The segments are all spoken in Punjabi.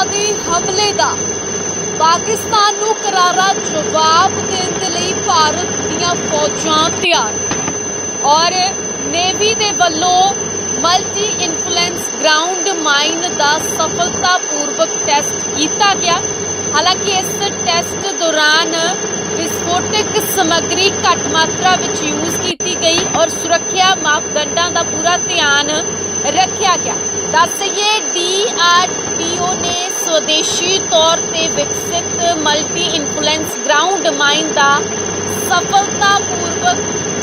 ਅੱਤਵਾਦੀ ਹਮਲੇ ਦਾ। ਪਾਕਿਸਤਾਨ ਨੂੰ ਕਰਾਰਾ ਜਵਾਬ ਦੇਣ ਦੇ ਲਈ ਭਾਰਤ ਦੀਆਂ ਫੌਜਾਂ ਤਿਆਰ। ਔਰ ਨੇਵੀ ਦੇ ਵੱਲੋਂ ਮਲਟੀ ਇਨਫਲੂਐਂਸ ਗਰਾਊਂਡ ਮਾਈਨ ਦਾ ਸਫਲਤਾਪੂਰਵਕ ਟੈਸਟ ਕੀਤਾ ਗਿਆ। ਹਾਲਾਂਕਿ ਇਸ ਟੈਸਟ ਦੌਰਾਨ ਵਿਸਫੋਟਕ ਸਮੱਗਰੀ ਘੱਟ ਮਾਤਰਾ ਵਿੱਚ ਯੂਜ਼ ਕੀਤੀ ਗਈ ਔਰ ਸੁਰੱਖਿਆ ਮਾਪਦੰਡਾਂ ਦਾ ਪੂਰਾ ਧਿਆਨ ਰੱਖਿਆ ਗਿਆ। ਦੱਸਈਏ ਡੀਆਰਡੀਓ ਨੇ ਸਵਦੇਸ਼ੀ ਤੌਰ ਤੇ ਵਿਕਸਿਤ ਮਲਟੀ ਇਨਫਲੂਐਂਸ ਗਰਾਊਂਡ ਮਾਈਨ ਦਾ ਸਫਲਤਾਪੂਰਵਕ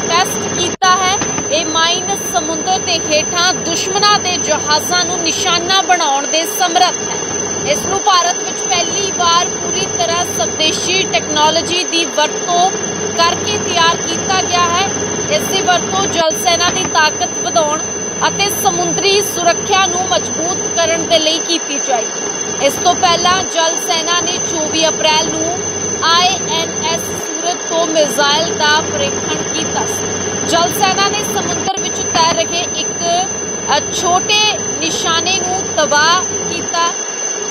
ਟੈਸਟ ਕੀਤਾ ਹੈ। ਇਹ ਮਾਈਨ ਸਮੁੰਦਰ ਦੇ ਹੇਠਾਂ ਦੁਸ਼ਮਣਾਂ ਦੇ ਜਹਾਜ਼ਾਂ ਨੂੰ ਨਿਸ਼ਾਨਾ ਬਣਾਉਣ ਦੇ ਸਮਰੱਥ ਹੈ। ਇਸ ਨੂੰ ਭਾਰਤ ਵਿੱਚ ਪਹਿਲੀ ਵਾਰ ਪੂਰੀ ਤਰ੍ਹਾਂ ਸਵਦੇਸ਼ੀ ਟੈਕਨੋਲੋਜੀ ਦੀ ਵਰਤੋਂ ਕਰਕੇ ਤਿਆਰ ਕੀਤਾ ਗਿਆ ਹੈ। ਇਸ ਦੀ ਵਰਤੋਂ ਜਲ ਸੈਨਾ ਦੀ ਤਾਕਤ ਵਧਾਉਣ ਅਤੇ ਸਮੁੰਦਰੀ ਸੁਰੱਖਿਆ ਨੂੰ ਮਜ਼ਬੂਤ ਕਰਨ ਦੇ ਲਈ ਕੀਤੀ ਜਾਏਗੀ। ਇਸ ਤੋਂ ਪਹਿਲਾਂ ਜਲ ਸੈਨਾ ਨੇ 24 ਅਪ੍ਰੈਲ ਨੂੰ ਆਈਐਨਐਸ ਸੂਰਤ ਤੋਂ ਮਿਜ਼ਾਈਲ ਦਾ ਪ੍ਰੀਖਣ ਕੀਤਾ ਸੀ। ਜਲ ਸੈਨਾ ਨੇ ਸਮੁੰਦਰ ਵਿੱਚ ਤੈਰ ਰਹੇ ਇੱਕ ਛੋਟੇ ਨਿਸ਼ਾਨੇ ਨੂੰ ਤਬਾਹ ਕੀਤਾ।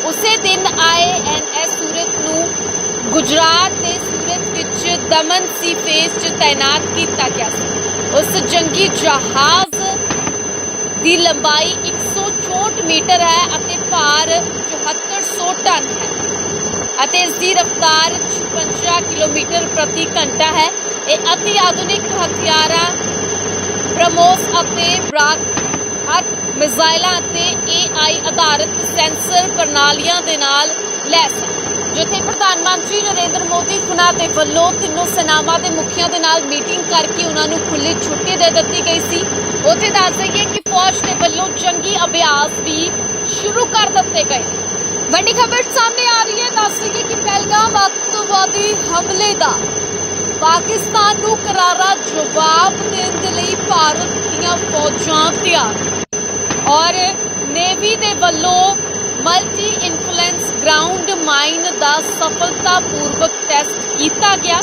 ਉਸੇ ਦਿਨ ਆਈਐਨਐਸ ਸੂਰਤ ਨੂੰ ਗੁਜਰਾਤ ਦੇ ਸੂਰਤ ਵਿੱਚ ਦਮਨ ਸੀ ਫੇਸ 'ਚ ਤਾਇਨਾਤ ਕੀਤਾ ਗਿਆ ਸੀ। ਉਸ ਜੰਗੀ ਜਹਾਜ਼ ਦੀ ਲੰਬਾਈ 164 ਮੀਟਰ ਹੈ ਅਤੇ ਭਾਰ 7400 ਟਨ ਹੈ। ਅਤੇ ਇਸ ਦੀ ਰਫ਼ਤਾਰ 56 ਕਿਲੋਮੀਟਰ ਪ੍ਰਤੀ ਘੰਟਾ ਹੈ। ਇਹ ਅਤੀ ਆਧੁਨਿਕ ਹਥਿਆਰਾਂ ਬ੍ਰਹਮੋਸ ਅਤੇ ਬ੍ਰਾਕ ਅੱਠ ਮਿਜ਼ਾਈਲਾਂ ਅਤੇ AI ਆਧਾਰਿਤ ਸੈਂਸਰ ਪ੍ਰਣਾਲੀਆਂ ਦੇ ਨਾਲ ਲੈਸ ਹੈ ਜਿੱਥੇ ਪ੍ਰਧਾਨ ਮੰਤਰੀ ਨਰਿੰਦਰ ਮੋਦੀ ਖੁਨਾ ਦੇ ਵੱਲੋਂ ਤਿੰਨੋਂ ਸੈਨਾਵਾਂ ਦੇ ਮੁਖੀਆਂ ਦੇ ਨਾਲ ਮੀਟਿੰਗ ਕਰਕੇ ਉਹਨਾਂ ਨੂੰ ਖੁੱਲੀ ਛੁੱਟੀ ਦੇ ਦਿੱਤੀ ਗਈ ਸੀ। ਉੱਥੇ ਦੱਸ ਦਈਏ ਕਿ ਫੌਜ ਦੇ ਵੱਲੋਂ ਜੰਗੀ ਅਭਿਆਸ ਵੀ ਸ਼ੁਰੂ ਕਰ ਦਿੱਤੇ ਗਏ ਵੱਡੀ ਖਬਰ ਸਾਹਮਣੇ ਆ ਰਹੀ ਹੈ। ਦੱਸ ਦਈਏ ਕਿ ਪਹਿਲਗਾਮ ਅੱਤਵਾਦੀ ਹਮਲੇ ਦਾ ਪਾਕਿਸਤਾਨ ਨੂੰ ਕਰਾਰਾ ਜਵਾਬ ਦੇਣ ਦੇ ਲਈ ਭਾਰਤ ਦੀਆਂ ਫੌਜਾਂ ਤਿਆਰ। ਔਰ ਨੇਵੀ ਦੇ ਵੱਲੋਂ ਮਲਟੀ ਇਨਫਲੂਐਂਸ ਗਰਾਊਂਡ ਮਾਈਨ ਦਾ ਸਫਲਤਾਪੂਰਵਕ ਟੈਸਟ ਕੀਤਾ ਗਿਆ।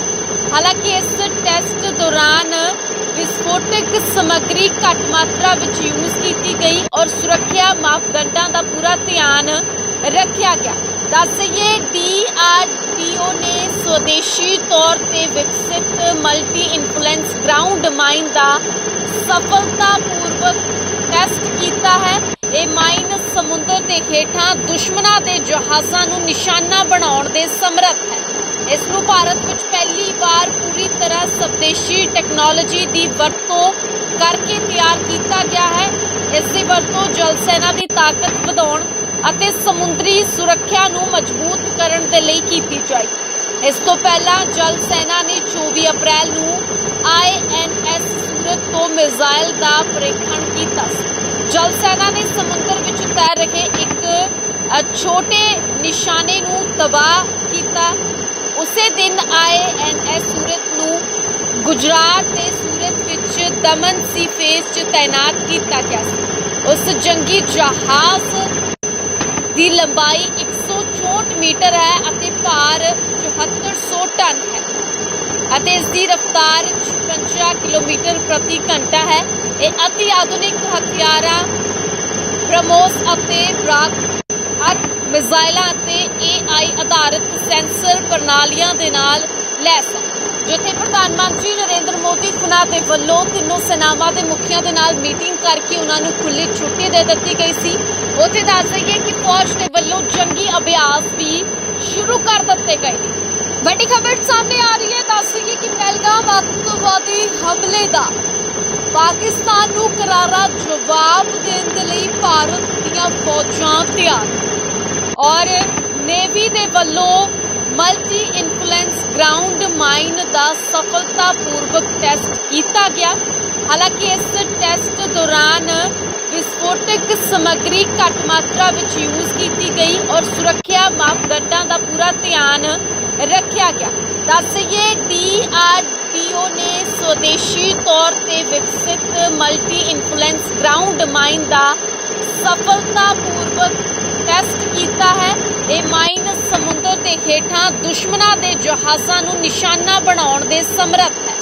ਹਾਲਾਂਕਿ ਇਸ ਟੈਸਟ ਦੌਰਾਨ ਵਿਸਫੋਟਕ ਸਮੱਗਰੀ ਘੱਟ ਮਾਤਰਾ ਵਿੱਚ ਯੂਜ਼ ਕੀਤੀ ਗਈ ਔਰ ਸੁਰੱਖਿਆ ਮਾਪਦੰਡਾਂ ਦਾ ਪੂਰਾ ਧਿਆਨ ਰੱਖਿਆ ਗਿਆ। ਦੱਸਈਏ ਡੀਆਰਡੀਓ ਨੇ ਸਵਦੇਸ਼ੀ ਤੌਰ ਤੇ ਵਿਕਸਿਤ ਮਲਟੀ ਇਨਫਲੂਐਂਸ ਗਰਾਊਂਡ ਮਾਈਨ ਦਾ ਸਫਲਤਾਪੂਰਵਕ ਟੈਸਟ ਕੀਤਾ ਹੈ। ਇਹ ਮਾਈਨ ਸਮੁੰਦਰ ਦੇ ਹੇਠਾਂ ਦੁਸ਼ਮਣਾਂ ਦੇ ਜਹਾਜ਼ਾਂ ਨੂੰ ਨਿਸ਼ਾਨਾ ਬਣਾਉਣ ਦੇ ਸਮਰੱਥ ਹੈ। ਇਸ ਨੂੰ ਭਾਰਤ ਵਿੱਚ ਪਹਿਲੀ ਵਾਰ ਤਰ੍ਹਾਂ ਸਵਦੇਸ਼ੀ ਟੈਕਨੋਲੋਜੀ ਦੀ ਵਰਤੋਂ ਕਰਕੇ ਤਿਆਰ ਕੀਤਾ ਗਿਆ ਹੈ। ਇਸ ਦੀ ਵਰਤੋਂ ਜਲ ਸੈਨਾ ਦੀ ਤਾਕਤ ਵਧਾਉਣ ਅਤੇ ਸਮੁੰਦਰੀ ਸੁਰੱਖਿਆ ਨੂੰ ਮਜ਼ਬੂਤ ਕਰਨ ਦੇ ਲਈ ਕੀਤੀ ਜਾਏਗੀ। ਇਸ ਤੋਂ ਪਹਿਲਾਂ ਜਲ ਸੈਨਾ ਨੇ 24 ਅਪ੍ਰੈਲ ਨੂੰ ਆਈਐਨਐਸ ਸੂਰਤ ਤੋਂ ਮਿਜ਼ਾਈਲ ਦਾ ਪ੍ਰੇਖਣ ਕੀਤਾ ਸੀ। ਜਲ ਸੈਨਾ ਨੇ ਸਮੁੰਦਰ ਵਿੱਚ ਤੈਰ ਰਹੇ ਇੱਕ ਛੋਟੇ ਨਿਸ਼ਾਨੇ ਨੂੰ ਤਬਾਹ ਕੀਤਾ ਉਸੇ ਦਿਨ ਆਈਐਨਐਸ ਸੂਰਤ ਨੂੰ ਗੁਜਰਾਤ ਦੇ ਸੂਰਤ ਵਿੱਚ ਦਮਨ ਸੀ ਫੇਸ 'ਚ ਤਾਇਨਾਤ ਕੀਤਾ ਗਿਆ ਸੀ। ਉਸ ਜੰਗੀ ਜਹਾਜ਼ ਦੀ ਲੰਬਾਈ 164 ਮੀਟਰ ਹੈ ਅਤੇ ਭਾਰ 7400 ਟਨ ਹੈ ਅਤੇ ਇਸ ਦੀ ਰਫ਼ਤਾਰ 56 ਕਿਲੋਮੀਟਰ ਪ੍ਰਤੀ ਘੰਟਾ ਹੈ। ਇਹ ਅਤੀ ਆਧੁਨਿਕ ਹਥਿਆਰਾਂ ਬ੍ਰਹਮੋਸ ਅਤੇ ਬ੍ਰਾਕ ਅੱਠ ਮਿਜ਼ਾਈਲਾਂ ਅਤੇ AI ਆਧਾਰਿਤ ਸੈਂਸਰ ਪ੍ਰਣਾਲੀਆਂ ਦੇ ਨਾਲ ਲੈਸ ਹੈ ਜਿੱਥੇ ਪ੍ਰਧਾਨ ਮੰਤਰੀ ਨਰਿੰਦਰ ਮੋਦੀ ਖੁਨਾ ਦੇ ਵੱਲੋਂ ਤਿੰਨੋਂ ਸੈਨਾਵਾਂ ਦੇ ਮੁਖੀਆਂ ਦੇ ਨਾਲ ਮੀਟਿੰਗ ਕਰਕੇ ਉਹਨਾਂ ਨੂੰ ਖੁੱਲੀ ਛੁੱਟੀ ਦੇ ਦਿੱਤੀ ਗਈ ਸੀ। ਉੱਥੇ ਦੱਸ ਦਈਏ ਕਿ ਫੌਜ ਦੇ ਵੱਲੋਂ ਜੰਗੀ ਅਭਿਆਸ ਵੀ ਸ਼ੁਰੂ ਕਰ ਦਿੱਤੇ ਗਏ ਨੇ। ਵੱਡੀ ਖਬਰ ਸਾਹਮਣੇ ਆ ਰਹੀ ਹੈ। ਦੱਸ ਦਈਏ ਕਿ ਪਹਿਲਗਾਮ ਆਤੰਕਵਾਦੀ ਹਮਲੇ ਦਾ ਪਾਕਿਸਤਾਨ ਨੂੰ ਕਰਾਰਾ ਜਵਾਬ ਦੇਣ ਦੇ ਲਈ ਭਾਰਤ ਦੀਆਂ ਫੌਜਾਂ ਤਿਆਰ। ਔਰ ਨੇਵੀ ਦੇ ਵੱਲੋਂ ਮਲਟੀ ਗਰਾਊਂਡ ਮਾਈਨ ਦਾ ਸਫਲਤਾਪੂਰਵਕ ਟੈਸਟ ਕੀਤਾ ਗਿਆ। ਹਾਲਾਂਕਿ ਇਸ ਟੈਸਟ ਦੌਰਾਨ ਵਿਸਫੋਟਕ ਸਮੱਗਰੀ ਘੱਟ ਮਾਤਰਾ ਵਿੱਚ ਯੂਜ਼ ਕੀਤੀ ਗਈ ਔਰ ਸੁਰੱਖਿਆ ਮਾਪਦੰਡਾਂ ਦਾ ਪੂਰਾ ਧਿਆਨ ਰੱਖਿਆ ਗਿਆ। ਦੱਸਈਏ ਡੀਆਰਡੀਓ ਨੇ ਸਵਦੇਸ਼ੀ ਤੌਰ ਤੇ ਵਿਕਸਿਤ ਮਲਟੀ ਇਨਫਲੂਐਂਸ ਗਰਾਊਂਡ ਮਾਈਨ ਦਾ ਸਫਲਤਾਪੂਰਵਕ ਟੈਸਟ ਕੀਤਾ ਹੈ। ਇਹ ਮਾਈਨ ਸਮੁੰਦਰ ਦੇ ਹੇਠਾਂ ਦੁਸ਼ਮਣਾਂ ਦੇ ਜਹਾਜ਼ਾਂ ਨੂੰ ਨਿਸ਼ਾਨਾ ਬਣਾਉਣ ਦੇ ਸਮਰੱਥ ਹੈ।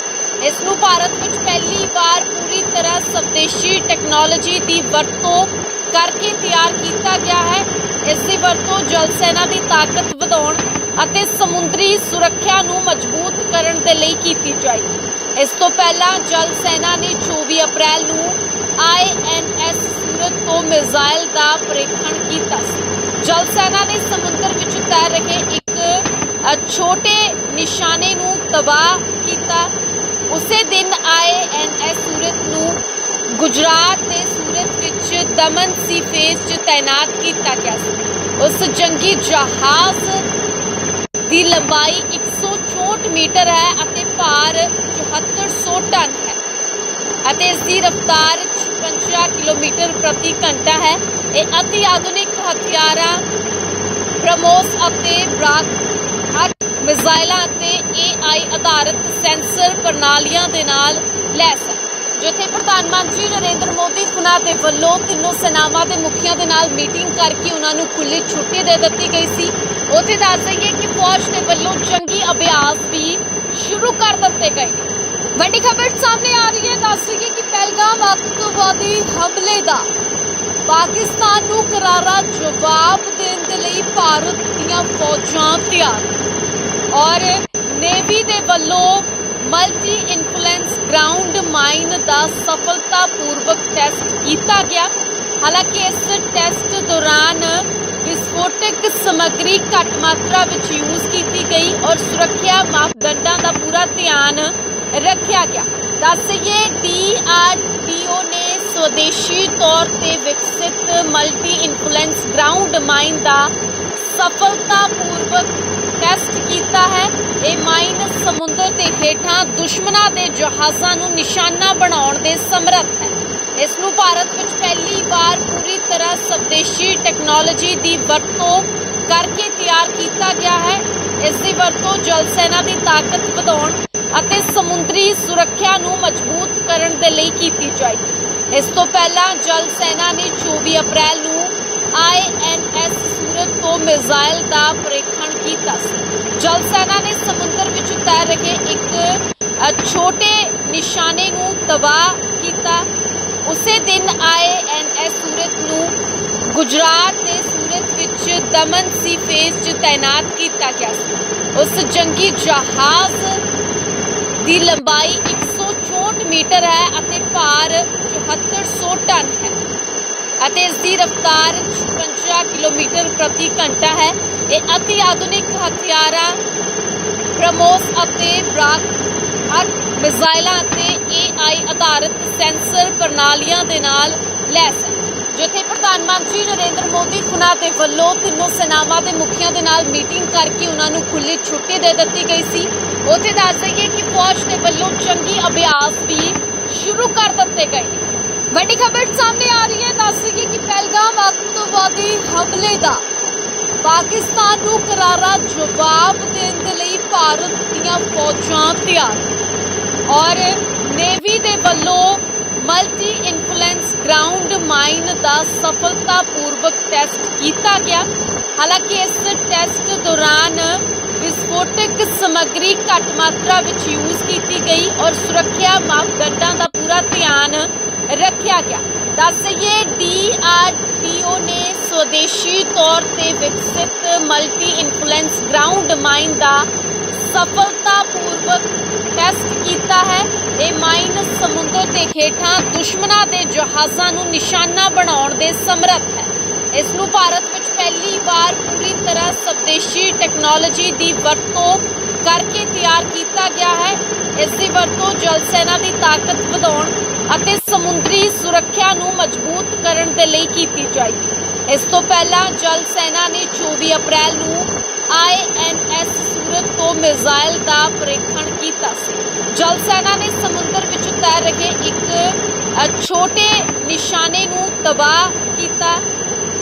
ਇਸ ਨੂੰ ਭਾਰਤ ਵਿੱਚ ਪਹਿਲੀ ਵਾਰ ਪੂਰੀ ਤਰ੍ਹਾਂ ਸਵਦੇਸ਼ੀ ਟੈਕਨੋਲੋਜੀ ਦੀ ਵਰਤੋਂ ਕਰਕੇ ਤਿਆਰ ਕੀਤਾ ਗਿਆ ਹੈ। ਇਸ ਦੀ ਵਰਤੋਂ ਜਲ ਸੈਨਾ ਦੀ ਤਾਕਤ ਵਧਾਉਣ ਅਤੇ ਸਮੁੰਦਰੀ ਸੁਰੱਖਿਆ ਨੂੰ ਮਜ਼ਬੂਤ ਕਰਨ ਦੇ ਲਈ ਕੀਤੀ ਜਾਏਗੀ। ਇਸ ਤੋਂ ਪਹਿਲਾਂ ਜਲ ਸੈਨਾ ਨੇ 24 ਅਪ੍ਰੈਲ ਨੂੰ ਆਈਐਨਐਸ ਸੂਰਤ ਤੋਂ ਮਿਜ਼ਾਈਲ ਦਾ ਪ੍ਰੇਖਣ ਕੀਤਾ ਸੀ। ਜਲ ਸੈਨਾ ਨੇ ਸਮੁੰਦਰ ਵਿੱਚ ਤੈਰ ਰਹੇ ਇੱਕ ਛੋਟੇ ਨਿਸ਼ਾਨੇ ਨੂੰ ਤਬਾਹ ਕੀਤਾ। ਉਸੇ ਦਿਨ ਆਏ ਆਈਐਨਐਸ ਸੂਰਤ ਨੂੰ ਗੁਜਰਾਤ ਦੇ ਸੂਰਤ ਵਿੱਚ ਦਮਨ ਸੀ ਫੇਸ 'ਚ ਤਾਇਨਾਤ ਕੀਤਾ ਗਿਆ ਸੀ। ਉਸ ਜੰਗੀ ਜਹਾਜ਼ ਦੀ ਲੰਬਾਈ 164 ਮੀਟਰ ਹੈ ਅਤੇ ਭਾਰ 7400 ਟਨ ਹੈ ਅਤੇ ਇਸ ਦੀ ਰਫ਼ਤਾਰ 56 ਕਿਲੋਮੀਟਰ ਪ੍ਰਤੀ ਘੰਟਾ ਹੈ। ਇਹ ਅਤੀ ਆਧੁਨਿਕ ਹਥਿਆਰਾਂ ਬ੍ਰਹਮੋਸ ਅਤੇ ਬ੍ਰਾਕ ਮਿਜ਼ਾਈਲਾਂ ਅਤੇ AI ਆਧਾਰਿਤ ਸੈਂਸਰ ਪ੍ਰਣਾਲੀਆਂ ਦੇ ਨਾਲ ਲੈਸ ਹੈ ਜਿੱਥੇ ਪ੍ਰਧਾਨ ਮੰਤਰੀ ਨਰਿੰਦਰ ਮੋਦੀ ਹੁਣਾਂ ਦੇ ਵੱਲੋਂ ਤਿੰਨੋਂ ਸੈਨਾਵਾਂ ਦੇ ਮੁਖੀਆਂ ਦੇ ਨਾਲ ਮੀਟਿੰਗ ਕਰਕੇ ਉਹਨਾਂ ਨੂੰ ਖੁੱਲੀ ਛੁੱਟੀ ਦੇ ਦਿੱਤੀ ਗਈ ਸੀ। ਉੱਥੇ ਦੱਸ ਦਈਏ ਕਿ ਫੌਜ ਦੇ ਵੱਲੋਂ ਜੰਗੀ ਅਭਿਆਸ ਵੀ ਸ਼ੁਰੂ ਕਰ ਦਿੱਤੇ ਗਏ ਨੇ। ਵੱਡੀ ਖਬਰ ਸਾਹਮਣੇ ਆ ਰਹੀ ਹੈ। ਦੱਸ ਦਈਏ ਕਿ ਪਹਿਲਗਾਮ ਅੱਤਵਾਦੀ ਹਮਲੇ ਦਾ ਪਾਕਿਸਤਾਨ ਨੂੰ ਕਰਾਰਾ ਜਵਾਬ ਦੇਣ ਦੇ ਲਈ ਭਾਰਤ ਦੀਆਂ ਫੌਜਾਂ ਤਿਆਰ। ਔਰ ਨੇਵੀ ਦੇ ਵੱਲੋਂ ਮਲਟੀ ਇਨਫਲੂਐਂਸ ਗਰਾਊਂਡ ਮਾਈਨ ਦਾ ਸਫਲਤਾਪੂਰਵਕ ਟੈਸਟ ਕੀਤਾ ਗਿਆ। ਹਾਲਾਂਕਿ ਇਸ ਟੈਸਟ ਦੌਰਾਨ ਵਿਸਫੋਟਕ ਸਮੱਗਰੀ ਘੱਟ ਮਾਤਰਾ ਵਿੱਚ ਯੂਜ਼ ਕੀਤੀ ਗਈ ਔਰ ਸੁਰੱਖਿਆ ਮਾਪਦੰਡਾਂ ਦਾ ਪੂਰਾ ਧਿਆਨ ਰੱਖਿਆ ਗਿਆ। ਦੱਸਈਏ ਡੀਆਰਡੀਓ ਨੇ ਸਵਦੇਸ਼ੀ ਤੌਰ ਤੇ ਵਿਕਸਿਤ ਮਲਟੀ ਇਨਫਲੂਐਂਸ ਗਰਾਊਂਡ ਮਾਈਨ ਦਾ ਸਫਲਤਾਪੂਰਵਕ ਟੈਸਟ ਕੀਤਾ ਹੈ। ਇਹ ਮਾਈਨ ਸਮੁੰਦਰ ਦੇ ਹੇਠਾਂ ਦੁਸ਼ਮਣਾਂ ਦੇ ਜਹਾਜ਼ਾਂ ਨੂੰ ਨਿਸ਼ਾਨਾ ਬਣਾਉਣ ਦੇ ਸਮਰੱਥ ਹੈ। ਇਸ ਨੂੰ ਭਾਰਤ ਵਿੱਚ ਪਹਿਲੀ ਵਾਰ ਪੂਰੀ ਤਰ੍ਹਾਂ ਸਵਦੇਸ਼ੀ ਟੈਕਨੋਲੋਜੀ ਦੀ ਵਰਤੋਂ ਕਰਕੇ ਤਿਆਰ ਕੀਤਾ ਗਿਆ ਹੈ। ਇਸ ਦੀ ਵਰਤੋਂ ਜਲ ਸੈਨਾ ਦੀ ਤਾਕਤ ਵਧਾਉਣ ਅਤੇ ਸਮੁੰਦਰੀ ਸੁਰੱਖਿਆ ਨੂੰ ਮਜ਼ਬੂਤ ਕਰਨ ਦੇ ਲਈ ਕੀਤੀ ਜਾਏਗੀ। ਇਸ ਤੋਂ ਪਹਿਲਾਂ ਜਲ ਸੈਨਾ ਨੇ 24 ਅਪ੍ਰੈਲ ਨੂੰ ਆਈਐਨਐਸ ਸੂਰਤ ਤੋਂ ਮਿਜ਼ਾਈਲ ਦਾ ਪ੍ਰੀਖਣ ਕੀਤਾ ਸੀ। ਜਲ ਸੈਨਾ ਨੇ ਸਮੁੰਦਰ ਵਿੱਚ ਤੈਰ ਰਹੇ ਇੱਕ ਛੋਟੇ ਨਿਸ਼ਾਨੇ ਨੂੰ ਤਬਾਹ ਕੀਤਾ। ਉਸੇ ਦਿਨ ਆਈਐਨਐਸ ਸੂਰਤ ਨੂੰ ਗੁਜਰਾਤ ਦੇ ਸੂਰਤ ਵਿੱਚ ਦਮਨ ਸੀ ਫੇਸ 'ਚ ਤਾਇਨਾਤ ਕੀਤਾ ਗਿਆ ਸੀ। ਉਸ ਜੰਗੀ ਜਹਾਜ਼ ਦੀ ਲੰਬਾਈ 164 ਮੀਟਰ ਹੈ ਅਤੇ ਭਾਰ ਟਨ ਹੈ। ਅਤੇ ਇਸ ਦੀ ਰਫ਼ਤਾਰ 56 ਕਿਲੋਮੀਟਰ ਪ੍ਰਤੀ ਘੰਟਾ ਹੈ। ਇਹ ਅਤੀ ਆਧੁਨਿਕ ਹਥਿਆਰਾਂ, ਪ੍ਰਮੋਸ ਅਤੇ ਬ੍ਰਾਕ ਅੱਠ ਮਿਜ਼ਾਈਲਾਂ ਅਤੇ AI ਆਧਾਰਿਤ ਸੈਂਸਰ ਪ੍ਰਣਾਲੀਆਂ ਦੇ ਨਾਲ ਲੈਸ ਹੈ ਜਿੱਥੇ ਪ੍ਰਧਾਨ ਮੰਤਰੀ ਨਰਿੰਦਰ ਮੋਦੀ ਹੁਣਾਂ ਦੇ ਵੱਲੋਂ ਤਿੰਨੋਂ ਸੈਨਾਵਾਂ ਦੇ ਮੁਖੀਆਂ ਦੇ ਨਾਲ ਮੀਟਿੰਗ ਕਰਕੇ ਉਹਨਾਂ ਨੂੰ ਖੁੱਲੀ ਛੁੱਟੀ ਦੇ ਦਿੱਤੀ ਗਈ ਸੀ। ਉੱਥੇ ਦੱਸ ਦਈਏ ਕਿ ਫੌਜ ਦੇ ਵੱਲੋਂ ਚੰਗੀ ਅਭਿਆਸ ਵੀ ਸ਼ੁਰੂ ਕਰ ਦਿੱਤੇ ਗਏ ਨੇ। ਵੱਡੀ ਖਬਰ ਸਾਹਮਣੇ ਆ ਰਹੀ ਹੈ। ਦੱਸ ਦਈਏ ਕਿ ਪਹਿਲਗਾਮ ਅੱਤਵਾਦੀ ਹਮਲੇ ਦਾ ਪਾਕਿਸਤਾਨ ਨੂੰ ਕਰਾਰਾ ਜਵਾਬ ਦੇਣ ਦੇ ਲਈ ਭਾਰਤ ਦੀਆਂ ਫੌਜਾਂ ਤਿਆਰ। ਔਰ ਨੇਵੀ ਦੇ ਵੱਲੋਂ ਮਲਟੀ ਇਨਫਲੂਐਂਸ ਗਰਾਊਂਡ ਮਾਈਨ ਦਾ ਸਫਲਤਾਪੂਰਵਕ ਟੈਸਟ ਕੀਤਾ ਗਿਆ। ਹਾਲਾਂਕਿ ਇਸ ਟੈਸਟ ਦੌਰਾਨ ਵਿਸਫੋਟਕ ਸਮੱਗਰੀ ਘੱਟ ਮਾਤਰਾ ਵਿੱਚ ਯੂਜ਼ ਕੀਤੀ ਗਈ ਔਰ ਸੁਰੱਖਿਆ ਮਾਪਦੰਡਾਂ ਦਾ ਪੂਰਾ ਧਿਆਨ ਰੱਖਿਆ ਗਿਆ। ਦੱਸਈਏ ਡੀਆਰਡੀਓ ਨੇ ਸਵਦੇਸ਼ੀ ਤੌਰ ਤੇ ਵਿਕਸਿਤ ਮਲਟੀ ਇਨਫਲੂਐਂਸ ਗਰਾਊਂਡ ਮਾਈਨ ਦਾ ਸਫਲਤਾਪੂਰਵਕ ਟੈਸਟ ਕੀਤਾ ਹੈ। ਇਹ ਮਾਈਨ ਸਮੁੰਦਰ ਦੇ ਹੇਠਾਂ ਦੁਸ਼ਮਣਾਂ ਦੇ ਜਹਾਜ਼ਾਂ ਨੂੰ ਨਿਸ਼ਾਨਾ ਬਣਾਉਣ ਦੇ ਸਮਰੱਥ ਹੈ। ਇਸ ਨੂੰ ਭਾਰਤ ਵਿੱਚ ਪਹਿਲੀ ਵਾਰ ਪੂਰੀ ਤਰ੍ਹਾਂ ਸਵਦੇਸ਼ੀ ਟੈਕਨੋਲੋਜੀ ਦੀ ਵਰਤੋਂ ਕਰਕੇ ਤਿਆਰ ਕੀਤਾ ਗਿਆ ਹੈ। ਇਸ ਦੀ ਵਰਤੋਂ ਜਲ ਸੈਨਾ ਦੀ ਤਾਕਤ ਵਧਾਉਣ ਅਤੇ ਸਮੁੰਦਰੀ ਸੁਰੱਖਿਆ ਨੂੰ ਮਜ਼ਬੂਤ ਕਰਨ ਦੇ ਲਈ ਕੀਤੀ ਜਾਏਗੀ। ਇਸ ਤੋਂ ਪਹਿਲਾਂ ਜਲ ਸੈਨਾ ਨੇ 24 ਅਪ੍ਰੈਲ ਨੂੰ ਆਈਐਨਐਸ ਸੂਰਤ ਤੋਂ ਮਿਜ਼ਾਈਲ ਦਾ ਪ੍ਰੇਖਣ ਕੀਤਾ ਸੀ। ਜਲ ਸੈਨਾ ਨੇ ਸਮੁੰਦਰ ਵਿੱਚ ਤੈਰ ਰਹੇ ਇੱਕ ਛੋਟੇ ਨਿਸ਼ਾਨੇ ਨੂੰ ਤਬਾਹ ਕੀਤਾ।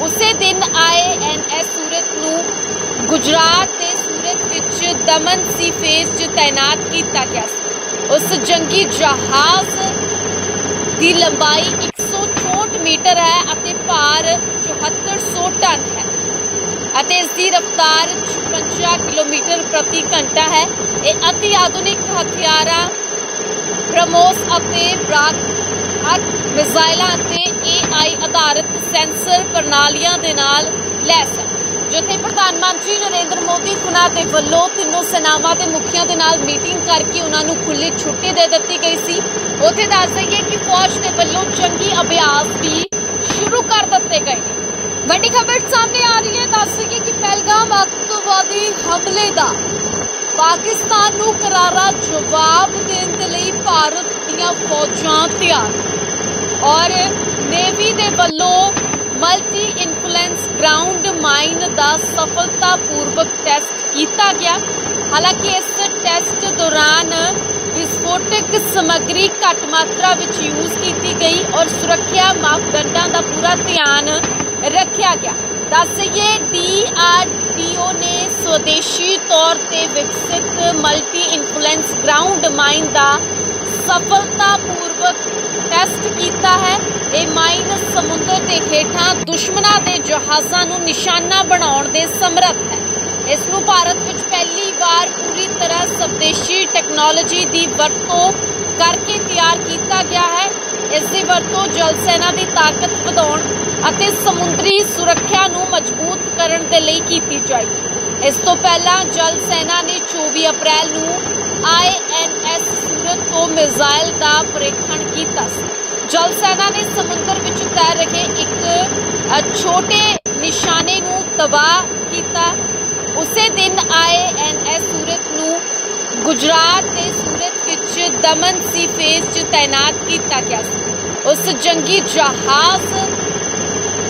ਉਸੇ ਦਿਨ ਆਈਐਨਐਸ ਸੂਰਤ ਨੂੰ ਗੁਜਰਾਤ ਦੇ ਸੂਰਤ ਵਿੱਚ ਦਮਨ ਸੀ ਫੇਸ 'ਚ ਤਾਇਨਾਤ ਕੀਤਾ ਗਿਆ ਸੀ। ਉਸ ਜੰਗੀ ਜਹਾਜ਼ ਦੀ ਲੰਬਾਈ 164 ਮੀਟਰ ਹੈ ਅਤੇ ਭਾਰ 7400 ਟਨ ਹੈ ਅਤੇ ਇਸ ਦੀ ਰਫ਼ਤਾਰ 56 ਕਿਲੋਮੀਟਰ ਪ੍ਰਤੀ ਘੰਟਾ ਹੈ। ਇਹ ਅਤੀ ਆਧੁਨਿਕ ਹਥਿਆਰਾਂ ਬ੍ਰਹਮੋਸ ਅਤੇ ਬ੍ਰਾਕ ਅੱਠ ਮਿਜ਼ਾਈਲਾਂ ਅਤੇ AI ਆਧਾਰਿਤ ਸੈਂਸਰ ਪ੍ਰਣਾਲੀਆਂ ਦੇ ਨਾਲ ਲੈਸ ਹੈ ਜਿੱਥੇ ਪ੍ਰਧਾਨ ਮੰਤਰੀ ਨਰਿੰਦਰ ਮੋਦੀ ਹੁਣਾਂ ਦੇ ਵੱਲੋਂ ਤਿੰਨੋਂ ਸੈਨਾਵਾਂ ਦੇ ਮੁਖੀਆਂ ਦੇ ਨਾਲ ਮੀਟਿੰਗ ਕਰਕੇ ਉਹਨਾਂ ਨੂੰ ਖੁੱਲੀ ਛੁੱਟੀ ਦੇ ਦਿੱਤੀ ਗਈ ਸੀ। ਉੱਥੇ ਦੱਸ ਦਈਏ ਕਿ ਫੌਜ ਦੇ ਵੱਲੋਂ ਜੰਗੀ ਅਭਿਆਸ ਵੀ ਸ਼ੁਰੂ ਕਰ ਦਿੱਤੇ ਗਏ ਨੇ। ਵੱਡੀ ਖਬਰ ਸਾਹਮਣੇ ਆ ਰਹੀ ਹੈ। ਦੱਸ ਕਿ ਪਹਿਲਗਾਮ ਅੱਤਵਾਦੀ ਹਮਲੇ ਦਾ ਪਾਕਿਸਤਾਨ ਨੂੰ ਕਰਾਰਾ ਜਵਾਬ ਦੇਣ ਦੇ ਲਈ ਭਾਰਤ ਦੀਆਂ ਫੌਜਾਂ ਤਿਆਰ। ਔਰ ਨੇਵੀ ਦੇ ਵੱਲੋਂ ਮਲਟੀ ਇਨਫਲੂਐਂਸ ਗਰਾਊਂਡ ਮਾਈਨ ਦਾ ਸਫਲਤਾਪੂਰਵਕ ਟੈਸਟ ਕੀਤਾ ਗਿਆ। ਹਾਲਾਂਕਿ ਇਸ ਟੈਸਟ ਦੌਰਾਨ ਵਿਸਫੋਟਕ ਸਮੱਗਰੀ ਘੱਟ ਮਾਤਰਾ ਵਿੱਚ ਯੂਜ਼ ਕੀਤੀ ਗਈ ਔਰ ਸੁਰੱਖਿਆ ਮਾਪਦੰਡਾਂ ਦਾ ਪੂਰਾ ਧਿਆਨ ਰੱਖਿਆ ਗਿਆ। ਦੱਸਈਏ ਡੀਆਰਡੀਓ ਨੇ ਸਵਦੇਸ਼ੀ ਤੌਰ ਤੇ ਵਿਕਸਿਤ ਮਲਟੀ ਇਨਫਲੂਐਂਸ ਗਰਾਊਂਡ ਮਾਈਨ ਦਾ ਸਫਲਤਾਪੂਰਵਕ ਟੈਸਟ ਕੀਤਾ ਹੈ। ਇਹ ਮਾਈਨ ਸਮੁੰਦਰ ਦੇ ਹੇਠਾਂ ਦੁਸ਼ਮਣਾਂ ਦੇ ਜਹਾਜ਼ਾਂ ਨੂੰ ਨਿਸ਼ਾਨਾ ਬਣਾਉਣ ਦੇ ਸਮਰੱਥ ਹੈ। ਇਸ ਨੂੰ ਭਾਰਤ ਵਿੱਚ ਪਹਿਲੀ ਵਾਰ ਪੂਰੀ ਤਰ੍ਹਾਂ ਸਵਦੇਸ਼ੀ ਟੈਕਨੋਲੋਜੀ ਦੀ ਵਰਤੋਂ ਕਰਕੇ ਤਿਆਰ ਕੀਤਾ ਗਿਆ ਹੈ। ਇਸ ਦੀ ਵਰਤੋਂ ਜਲ ਸੈਨਾ ਦੀ ਤਾਕਤ ਵਧਾਉਣ ਅਤੇ ਸਮੁੰਦਰੀ ਸੁਰੱਖਿਆ ਨੂੰ ਮਜ਼ਬੂਤ ਕਰਨ ਦੇ ਲਈ ਕੀਤੀ ਜਾਏਗੀ। ਇਸ ਤੋਂ ਪਹਿਲਾਂ ਜਲ ਸੈਨਾ ਨੇ 24 ਅਪ੍ਰੈਲ ਨੂੰ ਆਈਐਨਐਸ ਸੂਰਤ ਤੋਂ ਮਿਜ਼ਾਈਲ ਦਾ ਪ੍ਰੇਖਣ ਕੀਤਾ ਸੀ। ਜਲ ਸੈਨਾ ਨੇ ਸਮੁੰਦਰ ਵਿੱਚ ਤੈਰ ਰਹੇ ਇੱਕ ਛੋਟੇ ਨਿਸ਼ਾਨੇ ਨੂੰ ਤਬਾਹ ਕੀਤਾ। ਉਸੇ ਦਿਨ ਆਈਐਨਐਸ ਸੂਰਤ ਨੂੰ ਗੁਜਰਾਤ ਦੇ ਦਮਨ ਸੀ ਫੇਸ 'ਚ ਤਾਇਨਾਤ ਕੀਤਾ ਗਿਆ ਸੀ। ਉਸ ਜੰਗੀ ਜਹਾਜ਼